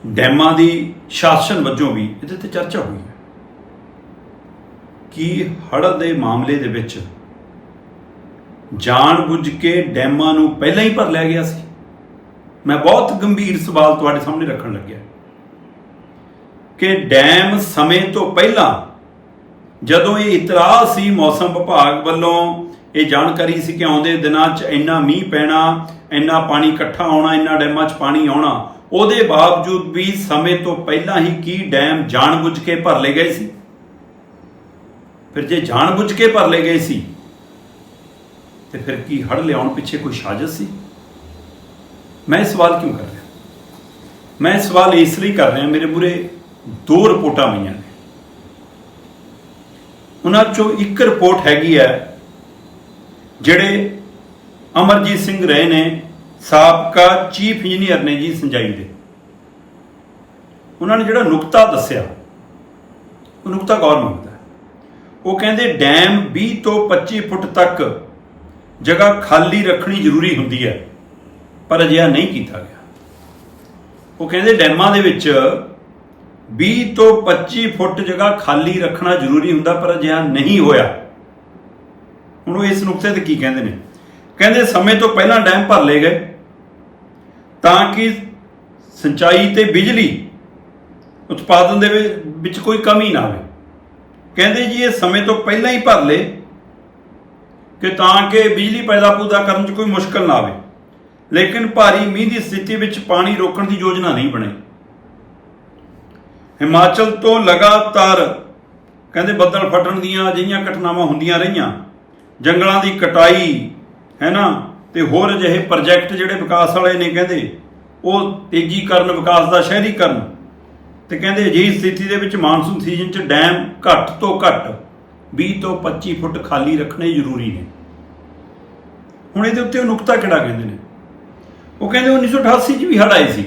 ਡੈਮਾਂ ਦੀ ਸ਼ਾਸਨ ਵਜੋਂ ਵੀ ਇਹਦੇ ਤੇ ਚਰਚਾ ਹੋਈ। ਕਿ ਹੜ੍ਹ ਦੇ ਮਾਮਲੇ ਦੇ ਵਿੱਚ ਜਾਣ ਬੁੱਝ ਕੇ ਡੈਮਾਂ ਨੂੰ ਪਹਿਲਾਂ ਹੀ ਭਰ ਲਿਆ ਗਿਆ ਸੀ? ਮੈਂ ਬਹੁਤ ਗੰਭੀਰ ਸਵਾਲ ਤੁਹਾਡੇ ਸਾਹਮਣੇ ਰੱਖਣ ਲੱਗਿਆ। ਕਿ ਡੈਮ ਸਮੇਂ ਤੋਂ ਪਹਿਲਾਂ ਜਦੋਂ ਇਹ ਇਤਰਾਜ਼ ਸੀ ਮੌਸਮ ਵਿਭਾਗ ਵੱਲੋਂ, ਇਹ ਜਾਣਕਾਰੀ ਸੀ ਕਿ ਆਉਂਦੇ ਦਿਨਾਂ 'ਚ ਇੰਨਾ ਮੀਂਹ ਪੈਣਾ, ਇੰਨਾ ਪਾਣੀ ਇਕੱਠਾ ਆਉਣਾ, ਇੰਨਾ ਡੈਮਾਂ 'ਚ ਪਾਣੀ ਆਉਣਾ, ਉਹਦੇ ਬਾਵਜੂਦ ਵੀ ਸਮੇਂ ਤੋਂ ਪਹਿਲਾਂ ਹੀ ਕੀ ਡੈਮ ਜਾਣਬੁੱਝ ਕੇ ਭਰ ਲਏ ਗਏ ਸੀ? ਫਿਰ ਜੇ ਜਾਣਬੁੱਝ ਕੇ ਭਰ ਲਏ ਗਏ ਸੀ, ਤੇ ਫਿਰ ਕੀ ਹੜ ਲਿਆਉਣ ਪਿੱਛੇ ਕੋਈ ਸਾਜ਼ਿਸ਼ ਸੀ? ਮੈਂ ਇਹ ਸਵਾਲ ਕਿਉਂ ਕਰ ਰਿਹਾ? ਮੈਂ ਇਹ ਸਵਾਲ ਇਸ ਲਈ ਕਰ ਰਿਹਾ, ਮੇਰੇ ਮੂਰੇ ਦੋ ਰਿਪੋਰਟਾਂ ਆਈਆਂ ਨੇ। ਉਹਨਾਂ ਚੋਂ ਇੱਕ ਰਿਪੋਰਟ ਹੈਗੀ ਹੈ, ਜਿਹੜੇ ਅਮਰਜੀਤ ਸਿੰਘ ਰਹੇ ਨੇ, ਸਾਬਕਾ ਚੀਫ ਇੰਜੀਨੀਅਰ ਨੇ ਜੀ ਸਿੰਜਾਈ ਦੇ। ਉਹਨਾਂ ਨੇ ਜਿਹੜਾ ਨੁਕਤਾ ਦੱਸਿਆ, ਉਹ ਨੁਕਤਾ ਗੌਰ ਮੰਗਦਾ ਉਹ ਕਹਿੰਦੇ ਡੈਮ 20 ਤੋਂ 25 ਫੁੱਟ ਤੱਕ ਜਗ੍ਹਾ ਖਾਲੀ ਰੱਖਣੀ ਜ਼ਰੂਰੀ ਹੁੰਦੀ ਹੈ, ਪਰ ਅਜਿਹਾ ਨਹੀਂ ਕੀਤਾ ਗਿਆ। ਉਹ ਕਹਿੰਦੇ ਡੈਮਾਂ ਦੇ ਵਿੱਚ 20 ਤੋਂ 25 ਫੁੱਟ ਜਗ੍ਹਾ ਖਾਲੀ ਰੱਖਣਾ ਜ਼ਰੂਰੀ ਹੁੰਦਾ, ਪਰ ਅਜਿਹਾ ਨਹੀਂ ਹੋਇਆ। ਹੁਣ ਉਹ ਇਸ ਨੁਕਤੇ ਤੇ ਕੀ ਕਹਿੰਦੇ ਨੇ? ਕਹਿੰਦੇ ਸਮੇਂ ਤੋਂ ਪਹਿਲਾਂ ਡੈਮ ਭਰ ਲਏ ਗਏ, ਤਾਂ ਕਿ ਸਿੰਚਾਈ ਤੇ ਬਿਜਲੀ ਉਤਪਾਦਨ ਦੇ ਵਿੱਚ- ਵਿੱਚ ਕੋਈ ਕਮੀ ਨਾ ਆਵੇ। ਕਹਿੰਦੇ ਜੀ, ਇਹ ਸਮੇਂ ਤੋਂ ਪਹਿਲਾਂ ਹੀ ਭਰ ਲਏ ਕਿ ਤਾਂ ਕਿ ਬਿਜਲੀ ਪੈਦਾ ਪੂਦਾ ਕਰਨ 'ਚ ਕੋਈ ਮੁਸ਼ਕਲ ਨਾ ਆਵੇ। ਲੇਕਿਨ ਭਾਰੀ ਮੀਂਹ ਦੀ ਸਥਿਤੀ ਵਿੱਚ ਪਾਣੀ ਰੋਕਣ ਦੀ ਯੋਜਨਾ ਨਹੀਂ ਬਣੀ। ਹਿਮਾਚਲ ਤੋਂ ਲਗਾਤਾਰ ਕਹਿੰਦੇ ਬੱਦਲ ਫਟਣ ਦੀਆਂ ਅਜਿਹੀਆਂ ਘਟਨਾਵਾਂ ਹੁੰਦੀਆਂ ਰਹੀਆਂ। ਜੰਗਲਾਂ ਦੀ ਕਟਾਈ, ਹੈ ਨਾ? ਤੇ ਹੋਰ ਅਜਿਹੇ ਪ੍ਰੋਜੈਕਟ ਜਿਹੜੇ ਵਿਕਾਸ ਵਾਲੇ ਨੇ ਕਹਿੰਦੇ, ਉਹ ਤੇਜ਼ੀਕਰਨ ਵਿਕਾਸ ਦਾ ਸ਼ਹਿਰੀਕਰਨ ਤੇ ਕਹਿੰਦੇ ਅਜਿਹੀ ਸਥਿਤੀ ਦੇ ਵਿੱਚ ਮਾਨਸੂਨ ਸੀਜ਼ਨ 'ਚ ਡੈਮ ਘੱਟ ਤੋਂ ਘੱਟ 20 ਤੋਂ 25 ਫੁੱਟ ਖਾਲੀ ਰੱਖਣੇ ਜ਼ਰੂਰੀ ਨੇ। ਹੁਣ ਇਹਦੇ ਉੱਤੇ ਉਹ ਨੁਕਤਾ ਕਿਹੜਾ ਕਹਿੰਦੇ ਨੇ? ਉਹ ਕਹਿੰਦੇ 1988 'ਚ ਵੀ ਹੜ੍ਹ ਆਏ ਸੀ।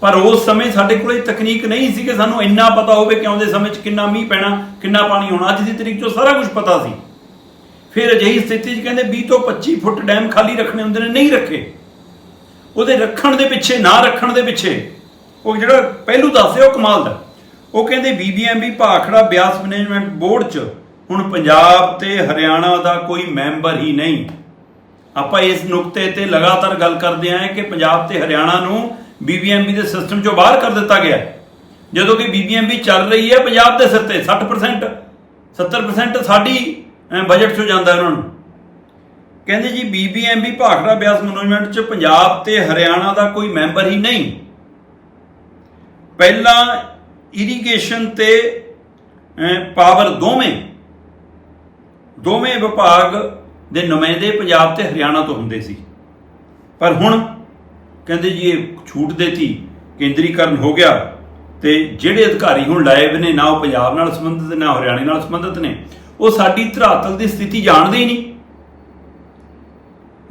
ਪਰ ਉਸ ਸਮੇਂ ਸਾਡੇ ਕੋਲ ਇਹ ਤਕਨੀਕ ਨਹੀਂ ਸੀ ਕਿ ਸਾਨੂੰ ਇੰਨਾ ਪਤਾ ਹੋਵੇ ਕਿ ਆਉਂਦੇ ਸਮੇਂ 'ਚ ਕਿੰਨਾ ਮੀਂਹ ਪੈਣਾ, ਕਿੰਨਾ ਪਾਣੀ ਆਉਣਾ ਅੱਜ ਦੀ ਤਰੀਕ 'ਚੋਂ ਸਾਰਾ ਕੁਝ ਪਤਾ ਸੀ। ਫਿਰ ਅਜਿਹੀ ਸਥਿਤੀ 'ਚ ਕਹਿੰਦੇ 20 ਤੋਂ 25 ਫੁੱਟ ਡੈਮ ਖਾਲੀ ਰੱਖਣੇ ਹੁੰਦੇ ਨੇ, ਨਹੀਂ ਰੱਖੇ। ਉਹਦੇ ਰੱਖਣ ਦੇ ਪਿੱਛੇ, ਨਾ ਰੱਖਣ ਦੇ ਪਿੱਛੇ ਉਹ ਜਿਹੜਾ ਪਹਿਲੂ ਦੱਸਿਆ ਉਹ ਕਮਾਲ ਦਾ। ਉਹ ਕਹਿੰਦੇ BBMB Bhakra Beas management board 'ਚ ਹੁਣ ਪੰਜਾਬ ਤੇ ਹਰਿਆਣਾ ਦਾ ਕੋਈ ਮੈਂਬਰ ਹੀ ਨਹੀਂ। ਆਪਾਂ ਇਸ ਨੁਕਤੇ ਤੇ ਲਗਾਤਾਰ ਗੱਲ ਕਰਦੇ ਆਂ ਕਿ ਪੰਜਾਬ ਤੇ ਹਰਿਆਣਾ ਨੂੰ ਬੀਬੀਐਮਬੀ ਦੇ ਸਿਸਟਮ 'ਚੋਂ ਬਾਹਰ ਕਰ ਦਿੱਤਾ ਗਿਆ ਜਦੋਂ ਕਿ ਬੀਬੀਐਮਬੀ ਚੱਲ ਰਹੀ ਹੈ ਪੰਜਾਬ ਦੇ ਸਿਰ ਤੇ 60% 70% ਸਾਡੀ ਬਜਟ 'ਚੋਂ ਜਾਂਦਾ ਉਹਨਾਂ ਨੂੰ। ਕਹਿੰਦੇ ਜੀ ਬੀਬੀਐਮਬੀ ਭਾਖੜਾ ਬਿਆਸ ਮੈਨੇਜਮੈਂਟ 'ਚ ਪੰਜਾਬ ਤੇ ਹਰਿਆਣਾ ਦਾ ਕੋਈ ਮੈਂਬਰ ਹੀ ਨਹੀਂ। ਪਹਿਲਾਂ ਇਰੀਗੇਸ਼ਨ ਤੇ ਪਾਵਰ ਦੋਵੇਂ ਦੋਵੇਂ ਵਿਭਾਗ ਦੇ ਨੁਮਾਇੰਦੇ ਪੰਜਾਬ ਤੇ ਹਰਿਆਣਾ ਤੋਂ ਹੁੰਦੇ ਸੀ। ਪਰ ਹੁਣ ਕਹਿੰਦੇ ਜੀ ਇਹ ਛੂਟ ਦੇਤੀ, ਕੇਂਦਰੀਕਰਨ ਹੋ ਗਿਆ ਤੇ ਜਿਹੜੇ ਅਧਿਕਾਰੀ ਹੁਣ ਲਾਇਬ ਨੇ, ਨਾ ਉਹ ਪੰਜਾਬ ਨਾਲ ਸੰਬੰਧਿਤ, ਨਾ ਹਰਿਆਣੇ ਨਾਲ ਸੰਬੰਧਿਤ ਨੇ, ਉਹ ਸਾਡੀ ਧਰਾਤਲ ਦੀ ਸਥਿਤੀ ਜਾਣਦੇ ਹੀ ਨਹੀਂ।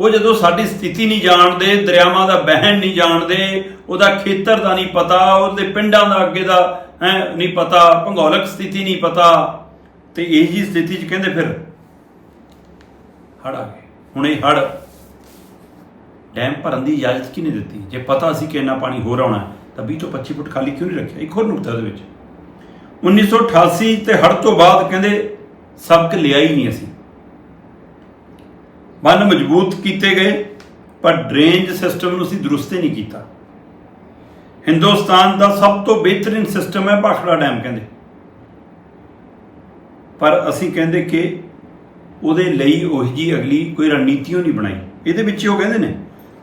ਉਹ ਜਦੋਂ ਸਾਡੀ ਸਥਿਤੀ ਨਹੀਂ ਜਾਣਦੇ, ਦਰਿਆਵਾਂ ਦਾ ਬਹਿਣ ਨਹੀਂ ਜਾਣਦੇ, ਉਹਦਾ ਖੇਤਰ ਦਾ ਨਹੀਂ ਪਤਾ, ਉਹਦੇ ਪਿੰਡਾਂ ਦਾ ਅੱਗੇ ਦਾ, ਹੈ, ਨਹੀਂ ਪਤਾ, ਭੂਗੋਲਿਕ ਸਥਿਤੀ ਨਹੀਂ ਪਤਾ, ਤੇ ਇਹ ਜੀ ਸਥਿਤੀ 'ਚ ਕਹਿੰਦੇ ਫਿਰ ਹੜ ਆ ਗਏ। ਹੁਣ ਇਹ ਹੜ ਡੈਮ ਭਰਨ ਦੀ ਇਜਾਜ਼ਤ ਕਿਹਨੇ ਦਿੱਤੀ? ਜੇ ਪਤਾ ਸੀ ਕਿ ਇੰਨਾ ਪਾਣੀ ਹੋਰ ਆਉਣਾ, ਤਾਂ 20 ਤੋਂ 25 ਫੁੱਟ ਖਾਲੀ ਕਿਉਂ ਨਹੀਂ ਰੱਖਿਆ? ਇੱਕ ਹੋਰ ਨੁਕਤਾ ਦੇ ਵਿੱਚ। 1988 ਤੇ ਹੜ ਤੋਂ ਬਾਅਦ ਕਹਿੰਦੇ ਸਬਕ ਲਿਆ ਹੀ ਨਹੀਂ ਅਸੀਂ। ਬੰਨ ਮਜ਼ਬੂਤ ਕੀਤੇ ਗਏ, ਪਰ ਡਰੇਨਜ ਸਿਸਟਮ ਨੂੰ ਅਸੀਂ ਦਰੁਸਤ ਹੀ ਨਹੀਂ ਕੀਤਾ। ਹਿੰਦੁਸਤਾਨ ਦਾ ਸਭ ਤੋਂ ਬਿਹਤਰੀਨ ਸਿਸਟਮ ਹੈ ਭਾਖੜਾ ਡੈਮ ਕਹਿੰਦੇ। ਪਰ ਅਸੀਂ ਕਹਿੰਦੇ ਕਿ ਉਹਦੇ ਲਈ ਉਹ ਜੀ ਅਗਲੀ ਕੋਈ ਰਣਨੀਤੀ ਓ ਨਹੀਂ ਬਣਾਈ। ਇਹਦੇ ਵਿੱਚ ਉਹ ਕਹਿੰਦੇ ਨੇ,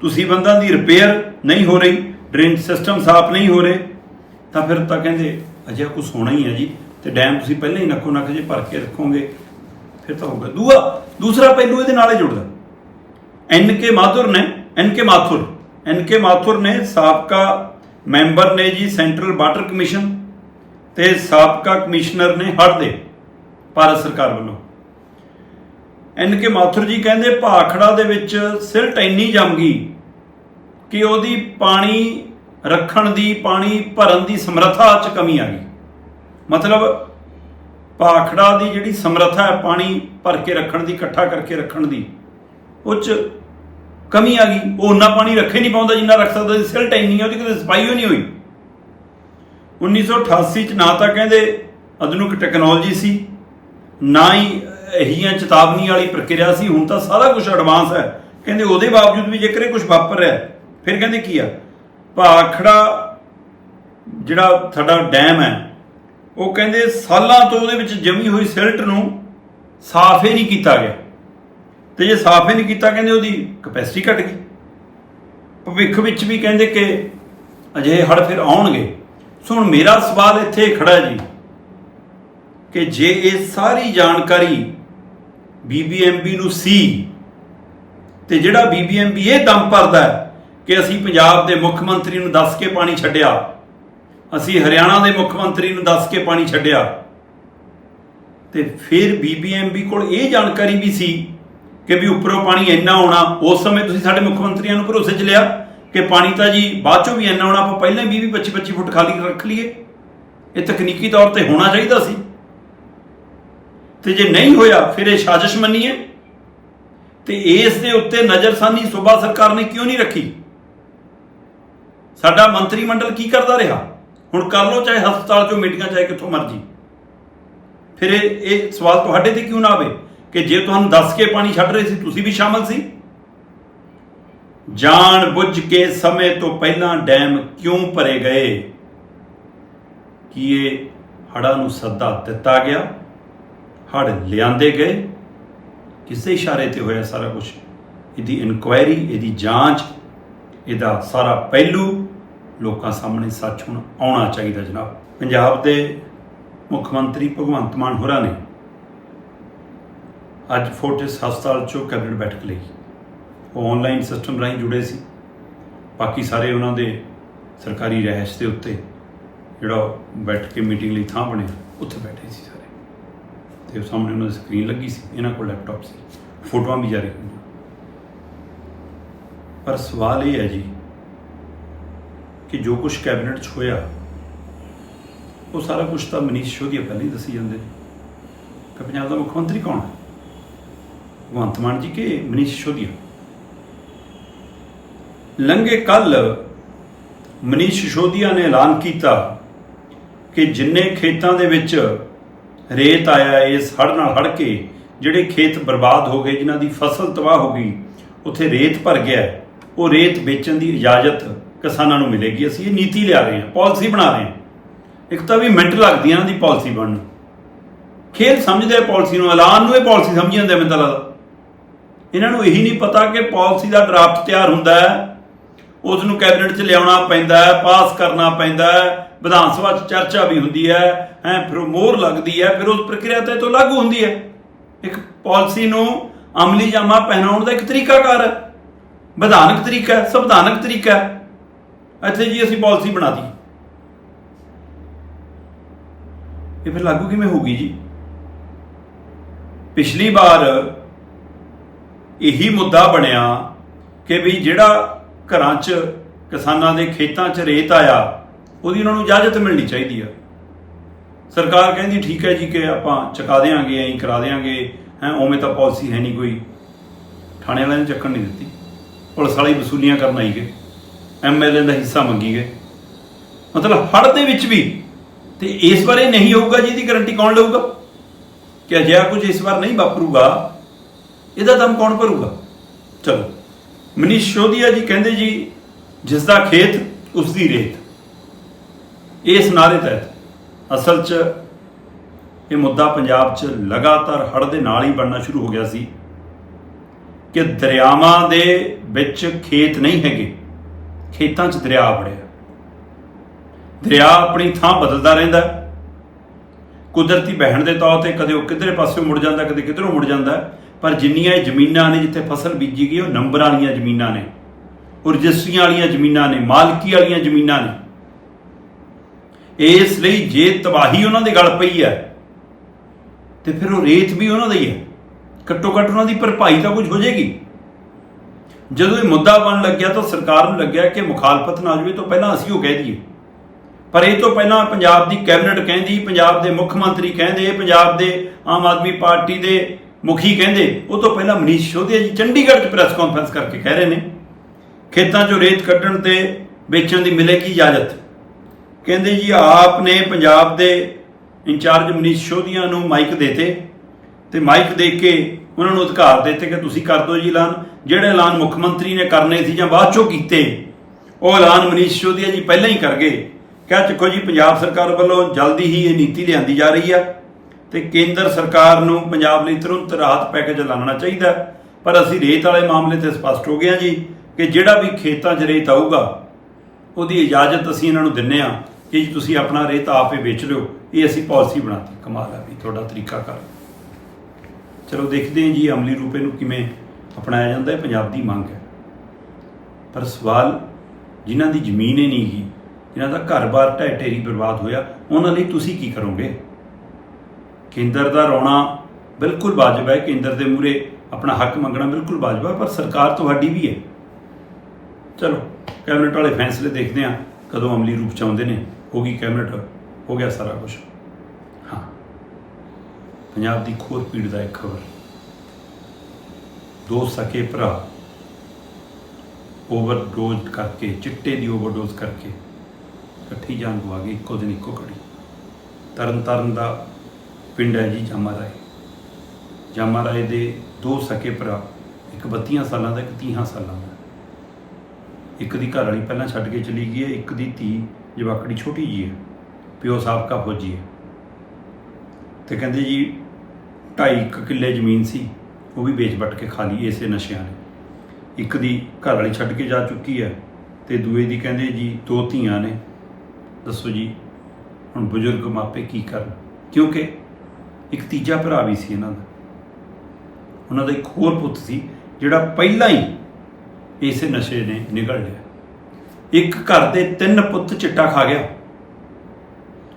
ਤੁਸੀਂ ਬੰਦਾਂ ਦੀ ਰਿਪੇਅਰ ਨਹੀਂ ਹੋ ਰਹੀ ਡਰੇਨ ਸਿਸਟਮ ਸਾਫ਼ ਨਹੀਂ ਹੋ ਰਹੇ, ਤਾਂ ਫਿਰ ਤਾਂ ਕਹਿੰਦੇ ਅਜੇ ਕੁਝ ਹੋਣਾ ਹੀ ਹੈ ਜੀ, ਤੇ ਡੈਮ ਤੁਸੀਂ ਪਹਿਲਾਂ ਹੀ ਨੱਕੋ ਨੱਕ ਜੇ ਭਰ ਕੇ ਰੱਖੋਗੇ ਫਿਰ ਤਾਂ ਹੋਊਗਾ। ਦੂਆ, ਦੂਸਰਾ ਪਹਿਲੂ ਇਹਦੇ ਨਾਲ ਹੀ ਜੁੜਦਾ। ਐਨ ਕੇ ਮਾਥੁਰ ਨੇ, ਐਨ ਕੇ ਮਾਥੁਰ, ਐਨ ਕੇ ਮਾਥੁਰ ਨੇ ਸਾਬਕਾ ਮੈਂਬਰ ਨੇ ਜੀ ਸੈਂਟਰਲ ਵਾਟਰ ਕਮਿਸ਼ਨ ਤੇ ਸਾਬਕਾ ਕਮਿਸ਼ਨਰ ਨੇ ਹੜ੍ਹ ਦੇ ਭਾਰਤ ਸਰਕਾਰ ਵੱਲੋਂ। ਐਨ ਕੇ ਮਾਥੁਰ ਜੀ ਕਹਿੰਦੇ ਭਾਖੜਾ ਦੇ ਵਿੱਚ ਸਿਲਟ ਇੰਨੀ ਜੰਮ ਗਈ ਕਿ ਉਹਦੀ ਪਾਣੀ ਰੱਖਣ ਦੀ, ਪਾਣੀ ਭਰਨ ਦੀ ਸਮਰੱਥਾ 'ਚ ਕਮੀ ਆ ਗਈ। ਮਤਲਬ ਭਾਖੜਾ ਦੀ ਜਿਹੜੀ ਸਮਰੱਥਾ ਹੈ ਪਾਣੀ ਭਰ ਕੇ ਰੱਖਣ ਦੀ, ਇਕੱਠਾ ਕਰਕੇ ਰੱਖਣ ਦੀ, ਉਹ 'ਚ ਕਮੀ ਆ ਗਈ। ਉਹ ਉਨਾ ਪਾਣੀ ਰੱਖੇ ਨਹੀਂ ਪਾਉਂਦਾ ਜਿੰਨਾ ਰੱਖ ਸਕਦਾ ਸੀ। ਸਿਲਟ ਇੰਨੀ ਉਹਦੀ ਕਦੇ ਸਫ਼ਾਈ ਹੋ ਨਹੀਂ ਹੋਈ। 1988 ਚ ਨਾ ਤਾਂ ਕਹਿੰਦੇ ਆਧੁਨਿਕ ਟੈਕਨੋਲੋਜੀ ਸੀ, ਨਾ ਹੀ ਇਹੀਆਂ ਚੇਤਾਵਨੀ ਵਾਲੀ ਪ੍ਰਕਿਰਿਆ ਸੀ। ਹੁਣ ਤਾਂ ਸਾਰਾ ਕੁਝ ਐਡਵਾਂਸ ਹੈ। ਕਹਿੰਦੇ ਉਹਦੇ ਬਾਵਜੂਦ ਵੀ ਜੇਕਰ ਇਹ ਕੁਝ ਵਾਪਰ ਰਿਹਾ, ਫਿਰ ਕਹਿੰਦੇ ਕੀ ਆ? ਭਾਖੜਾ ਜਿਹੜਾ ਸਾਡਾ ਡੈਮ ਹੈ ਉਹ ਕਹਿੰਦੇ ਸਾਲਾਂ ਤੋਂ ਉਹਦੇ ਵਿੱਚ ਜਮੀ ਹੋਈ ਸਿਲਟ ਨੂੰ ਸਾਫ਼ ਹੀ ਨਹੀਂ ਕੀਤਾ ਗਿਆ। ਤੇ ਜੇ ਸਾਫ਼ ਹੀ ਨਹੀਂ ਕੀਤਾ, ਕਹਿੰਦੇ ਉਹਦੀ ਕਪੈਸਿਟੀ ਘਟ ਗਈ। ਭਵਿੱਖ ਵਿੱਚ ਵੀ ਕਹਿੰਦੇ ਕਿ ਅਜਿਹੇ ਹੜ ਫਿਰ ਆਉਣਗੇ। ਸੋ ਹੁਣ ਮੇਰਾ ਸਵਾਲ ਇੱਥੇ ਖੜਾ ਜੀ ਕਿ ਜੇ ਇਹ ਸਾਰੀ ਜਾਣਕਾਰੀ ਬੀਬੀਐਮਬੀ ਨੂੰ ਸੀ, ਤੇ ਜਿਹੜਾ ਬੀਬੀਐਮਬੀ ਇਹ ਦਮ ਭਰਦਾ ਕਿ ਅਸੀਂ ਪੰਜਾਬ ਦੇ ਮੁੱਖ ਮੰਤਰੀ ਨੂੰ ਦੱਸ ਕੇ ਪਾਣੀ ਛੱਡਿਆ ਅਸੀਂ ਹਰਿਆਣਾ ਦੇ ਮੁੱਖ ਮੰਤਰੀ ਨੂੰ ਦੱਸ ਕੇ ਪਾਣੀ ਛੱਡਿਆ। ਤੇ ਫਿਰ ਬੀਬੀਐਮਬੀ ਕੋਲ ਇਹ ਜਾਣਕਾਰੀ ਵੀ ਸੀ ਕਿ ਵੀ ਉੱਪਰੋਂ ਪਾਣੀ ਇੰਨਾ ਆਉਣਾ, ਉਸ ਸਮੇਂ ਤੁਸੀਂ ਸਾਡੇ ਮੁੱਖ ਮੰਤਰੀਆਂ ਨੂੰ ਭਰੋਸੇ 'ਚ ਲਿਆ ਕਿ ਪਾਣੀ ਤਾਂ ਜੀ ਬਾਅਦ ਚੋਂ ਵੀ ਇੰਨਾ ਆਉਣਾ, ਆਪਾਂ ਪਹਿਲਾਂ ਹੀ 20 25 25 ਫੁੱਟ ਖਾਲੀ ਰੱਖ ਲਈਏ। ਇਹ ਤਕਨੀਕੀ ਤੌਰ ਤੇ ਹੋਣਾ ਚਾਹੀਦਾ ਸੀ। ਤੇ ਜੇ ਨਹੀਂ ਹੋਇਆ, ਫਿਰ ਇਹ ਸਾਜ਼ਿਸ਼ ਮੰਨੀਏ। ਤੇ ਇਸ ਦੇ ਉੱਤੇ ਨਜ਼ਰਸਾਨੀ ਸੂਬਾ ਸਰਕਾਰ ਨੇ ਕਿਉਂ ਨਹੀਂ ਰੱਖੀ? ਸਾਡਾ ਮੰਤਰੀ ਮੰਡਲ ਕੀ ਕਰਦਾ ਰਿਹਾ? ਹੁਣ ਕਰ ਲਓ ਚਾਹੇ ਹਸਪਤਾਲ ਚੋਂ ਮੀਟਿੰਗਾਂ, ਚਾਹੇ ਕਿੱਥੋਂ ਮਰਜ਼ੀ। ਫਿਰ ਇਹ ਇਹ ਸਵਾਲ ਤੁਹਾਡੇ ਤੇ ਕਿਉਂ ਨਾ ਆਵੇ ਕਿ ਜੇ ਤੁਹਾਨੂੰ ਦੱਸ ਕੇ ਪਾਣੀ ਛੱਡ ਰਹੇ ਸੀ, ਤੁਸੀਂ ਵੀ ਸ਼ਾਮਲ ਸੀ? ਜਾਣ ਬੁੱਝ ਕੇ ਸਮੇਂ ਤੋਂ ਪਹਿਲਾਂ ਡੈਮ ਕਿਉਂ ਭਰੇ ਗਏ? ਕੀ ਇਹ ਹੜ੍ਹਾਂ ਨੂੰ ਸੱਦਾ ਦਿੱਤਾ ਗਿਆ? ਹੜ ਲਿਆਂਦੇ ਗਏ? ਕਿਸੇ ਇਸ਼ਾਰੇ ਤੇ ਹੋਇਆ ਸਾਰਾ ਕੁਝ ਇਹਦੀ ਇਨਕੁਆਇਰੀ ਇਹਦੀ ਜਾਂਚ, ਇਹਦਾ ਸਾਰਾ ਪਹਿਲੂ ਲੋਕਾਂ ਸਾਹਮਣੇ ਸੱਚ ਹੁਣ ਆਉਣਾ ਚਾਹੀਦਾ ਜਨਾਬ। ਪੰਜਾਬ ਦੇ ਮੁੱਖ ਮੰਤਰੀ ਭਗਵੰਤ ਮਾਨ ਹੋਰਾਂ ਨੇ ਅੱਜ ਫੋਰਟਿਸ ਹਸਪਤਾਲ ਚੋਂ ਕੈਬਨਿਟ ਬੈਠਕ ਲਈ। ਉਹ ਆਨਲਾਈਨ ਸਿਸਟਮ ਰਾਹੀਂ ਜੁੜੇ ਸੀ। ਬਾਕੀ ਸਾਰੇ ਉਹਨਾਂ ਦੇ ਸਰਕਾਰੀ ਰਹਿਸ਼ ਦੇ ਉੱਤੇ ਜਿਹੜਾ ਬੈਠ ਕੇ ਮੀਟਿੰਗ ਲਈ ਥਾਂ ਬਣਿਆ, ਉੱਥੇ ਬੈਠੇ ਸੀ ਸਾਰੇ। ਤੇ ਉਹ ਸਾਹਮਣੇ ਉਹਨਾਂ ਦੀ ਸਕਰੀਨ ਲੱਗੀ ਸੀ, ਇਹਨਾਂ ਕੋਲ ਲੈਪਟਾਪ ਸੀ। ਫੋਟੋਆਂ ਵੀ ਜਾਰੀ ਹੋਈਆਂ। ਪਰ ਸਵਾਲ ਇਹ ਹੈ ਜੀ ਕਿ ਜੋ ਕੁਝ ਕੈਬਨਿਟ 'ਚ ਹੋਇਆ, ਉਹ ਸਾਰਾ ਕੁਝ ਤਾਂ ਮਨੀਸ਼ ਸ਼ੋਧੀਆ ਪਹਿਲਾਂ ਹੀ ਦੱਸੀ ਜਾਂਦੇ ਨੇ। ਕਿ ਪੰਜਾਬ ਦਾ ਮੁੱਖ ਮੰਤਰੀ ਕੌਣ ਹੈ? ਭਗਵੰਤ ਮਾਨ ਜੀ ਕਿ ਮਨੀਸ਼ ਸ਼ੋਧੀਆ ਲੰਘੇ ਕੱਲ ਮਨੀਸ਼ ਸ਼ੋਧੀਆ ਨੇ ਐਲਾਨ ਕੀਤਾ ਕਿ ਜਿੰਨੇ ਖੇਤਾਂ ਦੇ ਵਿੱਚ ਰੇਤ ਆਇਆ ਇਸ ਹੜ੍ਹ ਨਾਲ ਹੜ੍ਹ ਕੇ ਜਿਹੜੇ ਖੇਤ ਬਰਬਾਦ ਹੋ ਗਏ, ਜਿਨ੍ਹਾਂ ਦੀ ਫਸਲ ਤਬਾਹ ਹੋ ਗਈ, ਉੱਥੇ ਰੇਤ ਭਰ ਗਿਆ ਉਹ ਰੇਤ ਵੇਚਣ ਦੀ ਇਜਾਜ਼ਤ ਕਿਸਾਨਾਂ ਨੂੰ ਮਿਲੇਗੀ। ਅਸੀਂ ਇਹ ਨੀਤੀ ਲਿਆ ਰਹੇ ਹਾਂ, ਪਾਲਿਸੀ ਬਣਾ ਰਹੇ ਹਾਂ। ਇੱਕ ਤਾਂ ਵੀ ਮਿੰਟ ਲੱਗਦੀਆਂ ਇਹਨਾਂ ਦੀ ਪਾਲਿਸੀ ਬਣਨ ਨੂੰ। ਖੇਲ ਸਮਝਦੇ ਆ ਪਾਲਿਸੀ ਨੂੰ, ਐਲਾਨ ਨੂੰ ਇਹ ਪਾਲਿਸੀ ਸਮਝੀ ਜਾਂਦੇ ਮੈਨੂੰ ਤਾਂ ਲੱਗਦਾ। ਇਹਨਾਂ ਨੂੰ ਇਹੀ ਨਹੀਂ ਪਤਾ ਕਿ ਪਾਲਿਸੀ ਦਾ ਡਰਾਫਟ ਤਿਆਰ ਹੁੰਦਾ ਹੈ। ਉਸ ਨੂੰ ਕੈਬਨਿਟ 'ਚ ਲਿਆਉਣਾ ਪੈਂਦਾ ਹੈ, ਪਾਸ ਕਰਨਾ ਪੈਂਦਾ ਹੈ। ਵਿਧਾਨ ਸਭਾ 'ਚ ਚਰਚਾ ਵੀ ਹੁੰਦੀ ਹੈ ਹੈ, ਫਿਰ ਉਹ ਮੋਹਰ ਲੱਗਦੀ ਹੈ, ਫਿਰ ਉਸ ਪ੍ਰਕਿਰਿਆ ਤੇ ਤੋਂ ਲਾਗੂ ਹੁੰਦੀ ਹੈ। ਇੱਕ ਪਾਲਿਸੀ ਨੂੰ ਅਮਲੀ ਜਾਮਾ ਪਹਿਨਾਉਣ ਦਾ ਇੱਕ ਤਰੀਕਾਕਾਰ ਹੈ। ਵਿਧਾਨਕ ਤਰੀਕਾ ਸੰਵਿਧਾਨਕ ਤਰੀਕਾ ਹੈ। ਇੱਥੇ ਜੀ ਅਸੀਂ ਪਾਲਿਸੀ ਬਣਾਤੀ ਇਹ ਫਿਰ ਲਾਗੂ ਕਿਵੇਂ ਹੋਗੀ ਜੀ? ਪਿਛਲੀ ਵਾਰ ਇਹੀ ਮੁੱਦਾ ਬਣਿਆ ਕਿ ਵੀ ਜਿਹੜਾ ਘਰਾਂ 'ਚ ਕਿਸਾਨਾਂ ਦੇ ਖੇਤਾਂ 'ਚ ਰੇਤ ਆਇਆ, ਉਹਦੀ ਉਹਨਾਂ ਨੂੰ ਇਜਾਜ਼ਤ ਮਿਲਣੀ ਚਾਹੀਦੀ ਆ। ਸਰਕਾਰ ਕਹਿੰਦੀ ਠੀਕ ਹੈ ਜੀ ਕਿ ਆਪਾਂ ਚੁਕਾ ਦੇਾਂਗੇ ਐਂ ਕਰਾ ਦੇਾਂਗੇ ਹੈ, ਉਵੇਂ ਤਾਂ ਪਾਲਿਸੀ ਹੈ ਨਹੀਂ ਕੋਈ। ਥਾਣੇ ਵਾਲਿਆਂ ਨੇ ਚੱਕਣ ਨਹੀਂ ਦਿੱਤੀ। ਪੁਲਿਸ ਵਾਲੇ ਵਸੂਲੀਆਂ ਕਰਨ ਆਈ ਗਏ। ਐਮਐਲਏ ਦਾ ਹਿੱਸਾ ਮੰਗੀ ਗਏ। ਮਤਲਬ ਹੜ ਦੇ ਵਿੱਚ ਵੀ। ਤੇ ਇਸ ਵਾਰ ਇਹ ਨਹੀਂ ਹੋਊਗਾ ਜੀ ਇਹਦੀ ਗਾਰੰਟੀ ਕੌਣ ਲਊਗਾ? ਕਿ ਅਜਿਹਾ ਕੁਝ ਇਸ ਵਾਰ ਨਹੀਂ ਵਾਪਰੂਗਾ। ਇਹਦਾ ਦਮ ਕੌਣ ਭਰੂਗਾ? ਚਲੋ। ਮਨੀਸ਼ ਸੋਧੀਆ ਜੀ ਕਹਿੰਦੇ ਜੀ, ਜਿਸ ਦਾ ਖੇਤ, ਉਸ ਦੀ ਰੇਤ। ਇਸ ਨਾਰੇ ਤਹਿਤ। ਅਸਲ 'ਚ ਇਹ ਮੁੱਦਾ ਪੰਜਾਬ 'ਚ ਲਗਾਤਾਰ ਹੜ੍ਹ ਦੇ ਨਾਲ ਹੀ ਬਣਨਾ ਸ਼ੁਰੂ ਹੋ ਗਿਆ ਸੀ। ਕਿ ਦਰਿਆਵਾਂ ਦੇ ਵਿੱਚ ਖੇਤ ਨਹੀਂ ਹੈਗੇ। ਖੇਤਾਂ 'ਚ ਦਰਿਆ ਵੜਿਆ। ਦਰਿਆ ਆਪਣੀ ਥਾਂ ਬਦਲਦਾ ਰਹਿੰਦਾ ਕੁਦਰਤੀ ਬਹਿਣ ਦੇ ਤੌਰ ਤੇ ਕਦੇ ਉਹ ਕਿਧਰੇ ਪਾਸੇ ਮੁੜ ਜਾਂਦਾ, ਕਦੇ ਕਿਧਰੋਂ ਮੁੜ ਜਾਂਦਾ ਪਰ ਜਿੰਨੀਆਂ ਇਹ ਜ਼ਮੀਨਾਂ ਨੇ ਜਿੱਥੇ ਫਸਲ ਬੀਜੀ ਗਈ, ਉਹ ਨੰਬਰ ਵਾਲੀਆਂ ਜ਼ਮੀਨਾਂ ਨੇ ਉਹ ਰਜਿਸਟਰੀਆਂ ਵਾਲੀਆਂ ਜ਼ਮੀਨਾਂ ਨੇ, ਮਾਲਕੀ ਵਾਲੀਆਂ ਜ਼ਮੀਨਾਂ ਨੇ। ਇਸ ਲਈ ਜੇ ਤਬਾਹੀ ਉਹਨਾਂ ਦੇ ਗਲ ਪਈ ਹੈ, ਤੇ ਫਿਰ ਉਹ ਰੇਤ ਵੀ ਉਹਨਾਂ ਦਾ ਹੀ ਹੈ। ਘੱਟੋ ਘੱਟ ਉਹਨਾਂ ਦੀ ਭਰਪਾਈ ਤਾਂ ਕੁਝ ਹੋ ਜਾਏਗੀ। ਜਦੋਂ ਇਹ ਮੁੱਦਾ ਬਣ ਲੱਗਿਆ ਤਾਂ ਸਰਕਾਰ ਨੂੰ ਲੱਗਿਆ ਕਿ ਮੁਖਾਲਫਤ ਨਾ ਹੋ ਜਾਵੇ ਤੋਂ ਪਹਿਲਾਂ ਅਸੀਂ ਉਹ ਕਹਿ ਦਈਏ। ਪਰ ਇਹ ਤੋਂ ਪਹਿਲਾਂ ਪੰਜਾਬ ਦੀ ਕੈਬਨਿਟ ਕਹਿੰਦੀ, ਪੰਜਾਬ ਦੇ ਮੁੱਖ ਮੰਤਰੀ ਕਹਿੰਦੇ, ਪੰਜਾਬ ਦੇ ਆਮ ਆਦਮੀ ਪਾਰਟੀ ਦੇ ਮੁਖੀ ਕਹਿੰਦੇ। ਉਹ ਤੋਂ ਪਹਿਲਾਂ ਮਨੀਸ਼ ਸ਼ੋਧਿਆ ਜੀ ਚੰਡੀਗੜ੍ਹ 'ਚ ਪ੍ਰੈਸ ਕਾਨਫਰੰਸ ਕਰਕੇ ਕਹਿ ਰਹੇ ਨੇ। ਖੇਤਾਂ 'ਚੋਂ ਰੇਤ ਕੱਢਣ ਤੇ ਵੇਚਣ ਦੀ ਮਿਲੇਗੀ ਇਜਾਜ਼ਤ? ਕਹਿੰਦੇ ਜੀ ਆਪ ਨੇ ਪੰਜਾਬ ਦੇ ਇੰਚਾਰਜ ਮਨੀਸ਼ ਸ਼ੋਧੀਆ ਨੂੰ ਮਾਈਕ ਦੇਤੇ ਤੇ ਮਾਈਕ ਦੇ ਕੇ ਉਹਨਾਂ ਨੂੰ ਅਧਿਕਾਰ ਦਿੱਤੇ ਕਿ ਤੁਸੀਂ ਕਰ ਦਿਓ ਜੀ ਐਲਾਨ। ਜਿਹੜੇ ਐਲਾਨ ਮੁੱਖ ਮੰਤਰੀ ਨੇ ਕਰਨੇ ਸੀ ਜਾਂ ਬਾਅਦ ਚੋਂ ਕੀਤੇ, ਉਹ ਐਲਾਨ ਮਨੀਸ਼ ਸ਼ੋਧੀਆ ਜੀ ਪਹਿਲਾਂ ਹੀ ਕਰ ਗਏ। ਕਹਿ ਚੁੱਕੋ ਜੀ, ਪੰਜਾਬ ਸਰਕਾਰ ਵੱਲੋਂ ਜਲਦੀ ਹੀ ਇਹ ਨੀਤੀ ਲਿਆਂਦੀ ਜਾ ਰਹੀ ਆ ਤੇ ਕੇਂਦਰ ਸਰਕਾਰ ਨੂੰ ਪੰਜਾਬ ਲਈ ਤੁਰੰਤ ਰਾਹਤ ਪੈਕੇਜ ਐਲਾਨਣਾ ਚਾਹੀਦਾ ਪਰ ਅਸੀਂ ਰੇਤ ਵਾਲੇ ਮਾਮਲੇ ਤੇ ਸਪਸ਼ਟ ਹੋ ਗਏ ਹਾਂ ਜੀ ਕਿ ਜਿਹੜਾ ਵੀ ਖੇਤਾਂ 'ਚ ਰੇਤ ਆਊਗਾ, ਉਹਦੀ ਇਜਾਜ਼ਤ ਅਸੀਂ ਇਹਨਾਂ ਨੂੰ ਦਿੰਨੇ ਆ ਕਿ ਜੀ ਤੁਸੀਂ ਆਪਣਾ ਰੇਤ ਆਪੇ ਵੇਚ ਲਿਓ। ਇਹ ਅਸੀਂ ਪਾਲਿਸੀ ਬਣਾਤੀ। ਕਮਾਲ ਹੈ ਵੀ ਤੁਹਾਡਾ ਤਰੀਕਾ ਕਰ। ਚਲੋ ਦੇਖਦੇ ਹਾਂ ਜੀ, ਅਮਲੀ ਰੂਪੇ ਨੂੰ ਕਿਵੇਂ ਅਪਣਾਇਆ ਜਾਂਦਾ ਹੈ, ਪੰਜਾਬ ਦੀ ਮੰਗ ਹੈ। ਪਰ ਸਵਾਲ ਜਿਨ੍ਹਾਂ ਦੀ ਜ਼ਮੀਨ ਹੀ ਨਹੀਂ ਗਈ, ਜਿਨ੍ਹਾਂ ਦਾ ਘਰ-ਬਾਰ ਢਹਿ ਢੇਰੀ ਬਰਬਾਦ ਹੋਇਆ, ਉਹਨਾਂ ਲਈ ਤੁਸੀਂ ਕੀ ਕਰੋਗੇ? ਕੇਂਦਰ ਦਾ ਰੋਣਾ ਬਿਲਕੁਲ ਵਾਜਬ ਹੈ, ਕੇਂਦਰ ਦੇ ਮੂਰੇ ਆਪਣਾ ਹੱਕ ਮੰਗਣਾ ਬਿਲਕੁਲ ਵਾਜਬ ਹੈ, ਪਰ ਸਰਕਾਰ ਤੁਹਾਡੀ ਵੀ ਹੈ। ਚਲੋ, ਕੈਬਨਿਟ ਵਾਲੇ ਫੈਸਲੇ ਦੇਖਦੇ ਹਾਂ, ਕਦੋਂ ਅਮਲੀ ਰੂਪ ਚ ਆਉਂਦੇ ਨੇ। ਹੋ ਗਈ ਕੈਬਨਿਟ, ਹੋ ਗਿਆ ਸਾਰਾ ਕੁਝ ਹਾਂ। ਪੰਜਾਬ ਦੀ ਖੋਰ ਪੀੜ ਦਾ ਇੱਕ ਖਬਰ। ਦੋ ਸਕੇ ਭਰਾ। ਓਵਰਡੋਜ਼ ਕਰਕੇ, ਚਿੱਟੇ ਦੀ ਓਵਰਡੋਜ਼ ਕਰਕੇ ਇਕੱਠੀ ਜਾਨ ਗਵਾ ਗਈ, ਇੱਕੋ ਦਿਨ ਇੱਕੋ ਘੜੀ। ਤਰਨ ਤਾਰਨ ਦਾ ਪਿੰਡ ਹੈ ਜੀ ਜਾਮਾ ਰਾਏ ਜਾਮਾ ਰਾਏ ਦੇ ਦੋ ਸਕੇ ਭਰਾ, ਇੱਕ 32 ਸਾਲਾਂ ਦਾ, ਇੱਕ 30 ਸਾਲਾਂ ਦਾ। ਇੱਕ ਦੀ ਘਰ ਵਾਲੀ ਪਹਿਲਾਂ ਛੱਡ ਕੇ ਚਲੀ ਗਈ ਹੈ, ਇੱਕ ਦੀ ਧੀ ਜਵਾਕੜੀ ਛੋਟੀ ਜੀ ਹੈ, ਪਿਓ ਸਾਬਕਾ ਫੌਜੀ ਹੈ। ਤੇ ਕਹਿੰਦੇ ਜੀ ਢਾਈ ਕੁ ਕਿੱਲੇ ਜ਼ਮੀਨ ਸੀ। ਉਹ ਵੀ ਵੇਚ ਵੱਟ ਕੇ ਖਾ ਲਈ ਇਸੇ ਨਸ਼ਿਆਂ ਨੇ। ਇੱਕ ਦੀ ਘਰ ਵਾਲੀ ਛੱਡ ਕੇ ਜਾ ਚੁੱਕੀ ਹੈ ਤੇ ਦੂਏ ਦੀ ਕਹਿੰਦੇ ਜੀ ਦੋ ਧੀਆਂ ਨੇ। ਦੱਸੋ ਜੀ, ਹੁਣ ਬਜ਼ੁਰਗ ਮਾਪੇ ਕੀ ਕਰਨ? ਕਿਉਂਕਿ ਇੱਕ ਤੀਜਾ ਭਰਾ ਵੀ ਸੀ ਇਹਨਾਂ ਦਾ। ਉਹਨਾਂ ਦਾ ਇੱਕ ਹੋਰ ਪੁੱਤ ਸੀ ਜਿਹੜਾ ਪਹਿਲਾਂ ਹੀ ਇਸੇ ਨਸ਼ੇ ਨੇ ਨਿਗਲ ਲਿਆ। ਇੱਕ ਘਰ ਦੇ ਤਿੰਨ ਪੁੱਤ ਚਿੱਟਾ ਖਾ ਗਿਆ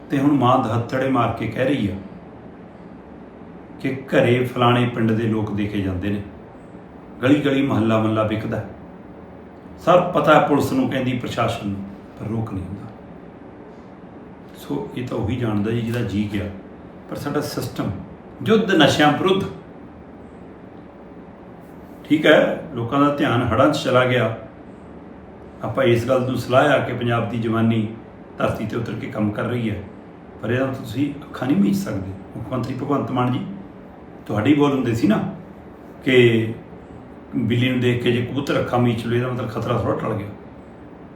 ਤੇ ਹੁਣ ਮਾਂ ਦਹੱਥੜੇ ਮਾਰ ਕੇ ਕਹਿ ਰਹੀ ਆ ਕਿ ਘਰੇ ਫਲਾਣੇ ਪਿੰਡ ਦੇ ਲੋਕ ਦੇਖੇ ਜਾਂਦੇ ਨੇ। ਗਲੀ ਗਲੀ ਮਹੱਲਾ ਮਹੱਲਾ ਵਿਕਦਾ ਸਰ ਪਤਾ ਪੁਲਿਸ ਨੂੰ, ਕਹਿੰਦੀ ਪ੍ਰਸ਼ਾਸਨ ਨੂੰ, ਪਰ ਰੋਕ ਨਹੀਂ ਹੁੰਦਾ। ਸੋ ਇਹ ਤਾਂ ਉਹੀ ਜਾਣਦਾ ਜੀ ਜਿਹਦਾ ਜੀ ਗਿਆ। ਪਰ ਸਾਡਾ ਸਿਸਟਮ ਯੁੱਧ ਨਸ਼ਿਆਂ ਵਿਰੁੱਧ। ਠੀਕ ਹੈ, ਲੋਕਾਂ ਦਾ ਧਿਆਨ ਹੜਾਂ 'ਚ ਚਲਾ ਗਿਆ। ਆਪਾਂ ਇਸ ਗੱਲ ਨੂੰ ਸਲਾਹ ਆ ਕਿ ਪੰਜਾਬ ਦੀ ਜਵਾਨੀ ਧਰਤੀ ਤੇ ਉਤਰ ਕੇ ਕੰਮ ਕਰ ਰਹੀ ਹੈ। ਪਰ ਇਹਦਾ ਤੁਸੀਂ ਅੱਖਾਂ ਨਹੀਂ ਮੀਚ ਸਕਦੇ। ਮੁੱਖ ਮੰਤਰੀ ਭਗਵੰਤ ਮਾਨ ਜੀ ਤੁਹਾਡੀ ਬੋਲ ਹੁੰਦੇ ਸੀ ਨਾ ਕਿ ਬਿੱਲੀ ਨੂੰ ਦੇਖ ਕੇ ਜੇ ਕਬੂਤਰ ਅੱਖਾਂ ਮੀਚ ਲਏ ਇਹਦਾ ਮਤਲਬ ਖਤਰਾ ਥੋੜਾ ਟਲ ਗਿਆ।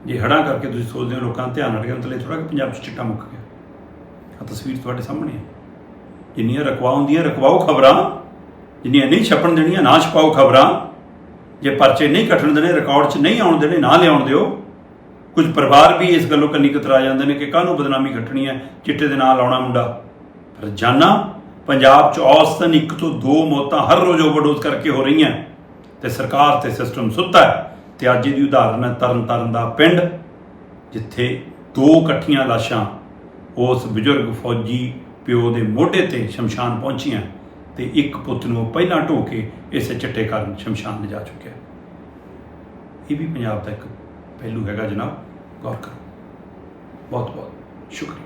ਜੇ ਹੜਾਂ ਕਰਕੇ ਤੁਸੀਂ ਸੋਚਦੇ ਹੋ ਲੋਕਾਂ ਦਾ ਧਿਆਨ ਹਟ ਗਿਆ ਮਤਲਬ ਥੋੜਾ ਕਿ ਪੰਜਾਬ 'ਚ ਚਿੱਟਾ ਮੁੱਕ ਗਿਆ। ਆ ਤਸਵੀਰ ਤੁਹਾਡੇ ਸਾਹਮਣੇ ਹੈ ਜਿੰਨੀਆਂ ਰਕਵਾ ਹੁੰਦੀਆਂ, ਰਕਵਾਓ ਖਬਰਾਂ, ਜਿੰਨੀਆਂ ਨਹੀਂ ਛਪਣ ਦੇਣੀਆਂ, ਨਾ ਛਪਾਓ ਖਬਰਾਂ, ਜੇ ਪਰਚੇ ਨਹੀਂ ਕੱਟਣ ਦੇਣੇ ਰਿਕਾਰਡ 'ਚ ਨਹੀਂ ਆਉਣ ਦੇਣੇ, ਨਾ ਲਿਆਉਣ ਦਿਓ, ਕੁਝ ਪਰਿਵਾਰ ਵੀ ਇਸ ਗੱਲੋਂ ਕੰਨੀ ਕਤਰਾ ਜਾਂਦੇ ਨੇ ਕਿ ਕਾਹਨੂੰ ਬਦਨਾਮੀ ਖੱਟਣੀ ਹੈ, ਚਿੱਟੇ ਦੇ ਨਾਲ ਲਾਉਣਾ ਮੁੰਡਾ। ਪਰ ਜਾਨਾ ਪੰਜਾਬ 'ਚ ਔਸਤਨ ਇੱਕ ਤੋਂ ਦੋ ਮੌਤਾਂ ਹਰ ਰੋਜ਼ ਓਵਰਡੋਜ਼ ਕਰਕੇ ਹੋ ਰਹੀਆਂ। ਤੇ ਸਰਕਾਰ ਤੇ ਸਿਸਟਮ ਸੁੱਤਾ ਹੈ ਤੇ ਅੱਜ ਦੀ ਉਦਾਹਰਨ ਹੈ ਤਰਨ ਤਾਰਨ ਦਾ ਪਿੰਡ, ਜਿੱਥੇ ਦੋ ਇਕੱਠੀਆਂ ਲਾਸ਼ਾਂ ਉਸ ਬਜ਼ੁਰਗ ਫੌਜੀ ਪਿਓ ਦੇ ਮੋਢੇ ਤੇ ਸ਼ਮਸ਼ਾਨ ਪਹੁੰਚੀਆਂ ਤੇ ਇੱਕ ਪੁੱਤ ਨੂੰ ਉਹ ਪਹਿਲਾਂ ਢੋ ਕੇ ਇਸੇ ਚਿੱਟੇ ਕਾਰਨ ਸ਼ਮਸ਼ਾਨ ਲਿਜਾ ਚੁੱਕਿਆ ਇਹ ਵੀ ਪੰਜਾਬ ਦਾ ਇੱਕ ਪਹਿਲੂ ਹੈਗਾ ਜਨਾਬ। ਗੌਰ ਕਰੋ। ਬਹੁਤ ਬਹੁਤ ਸ਼ੁਕਰੀਆ।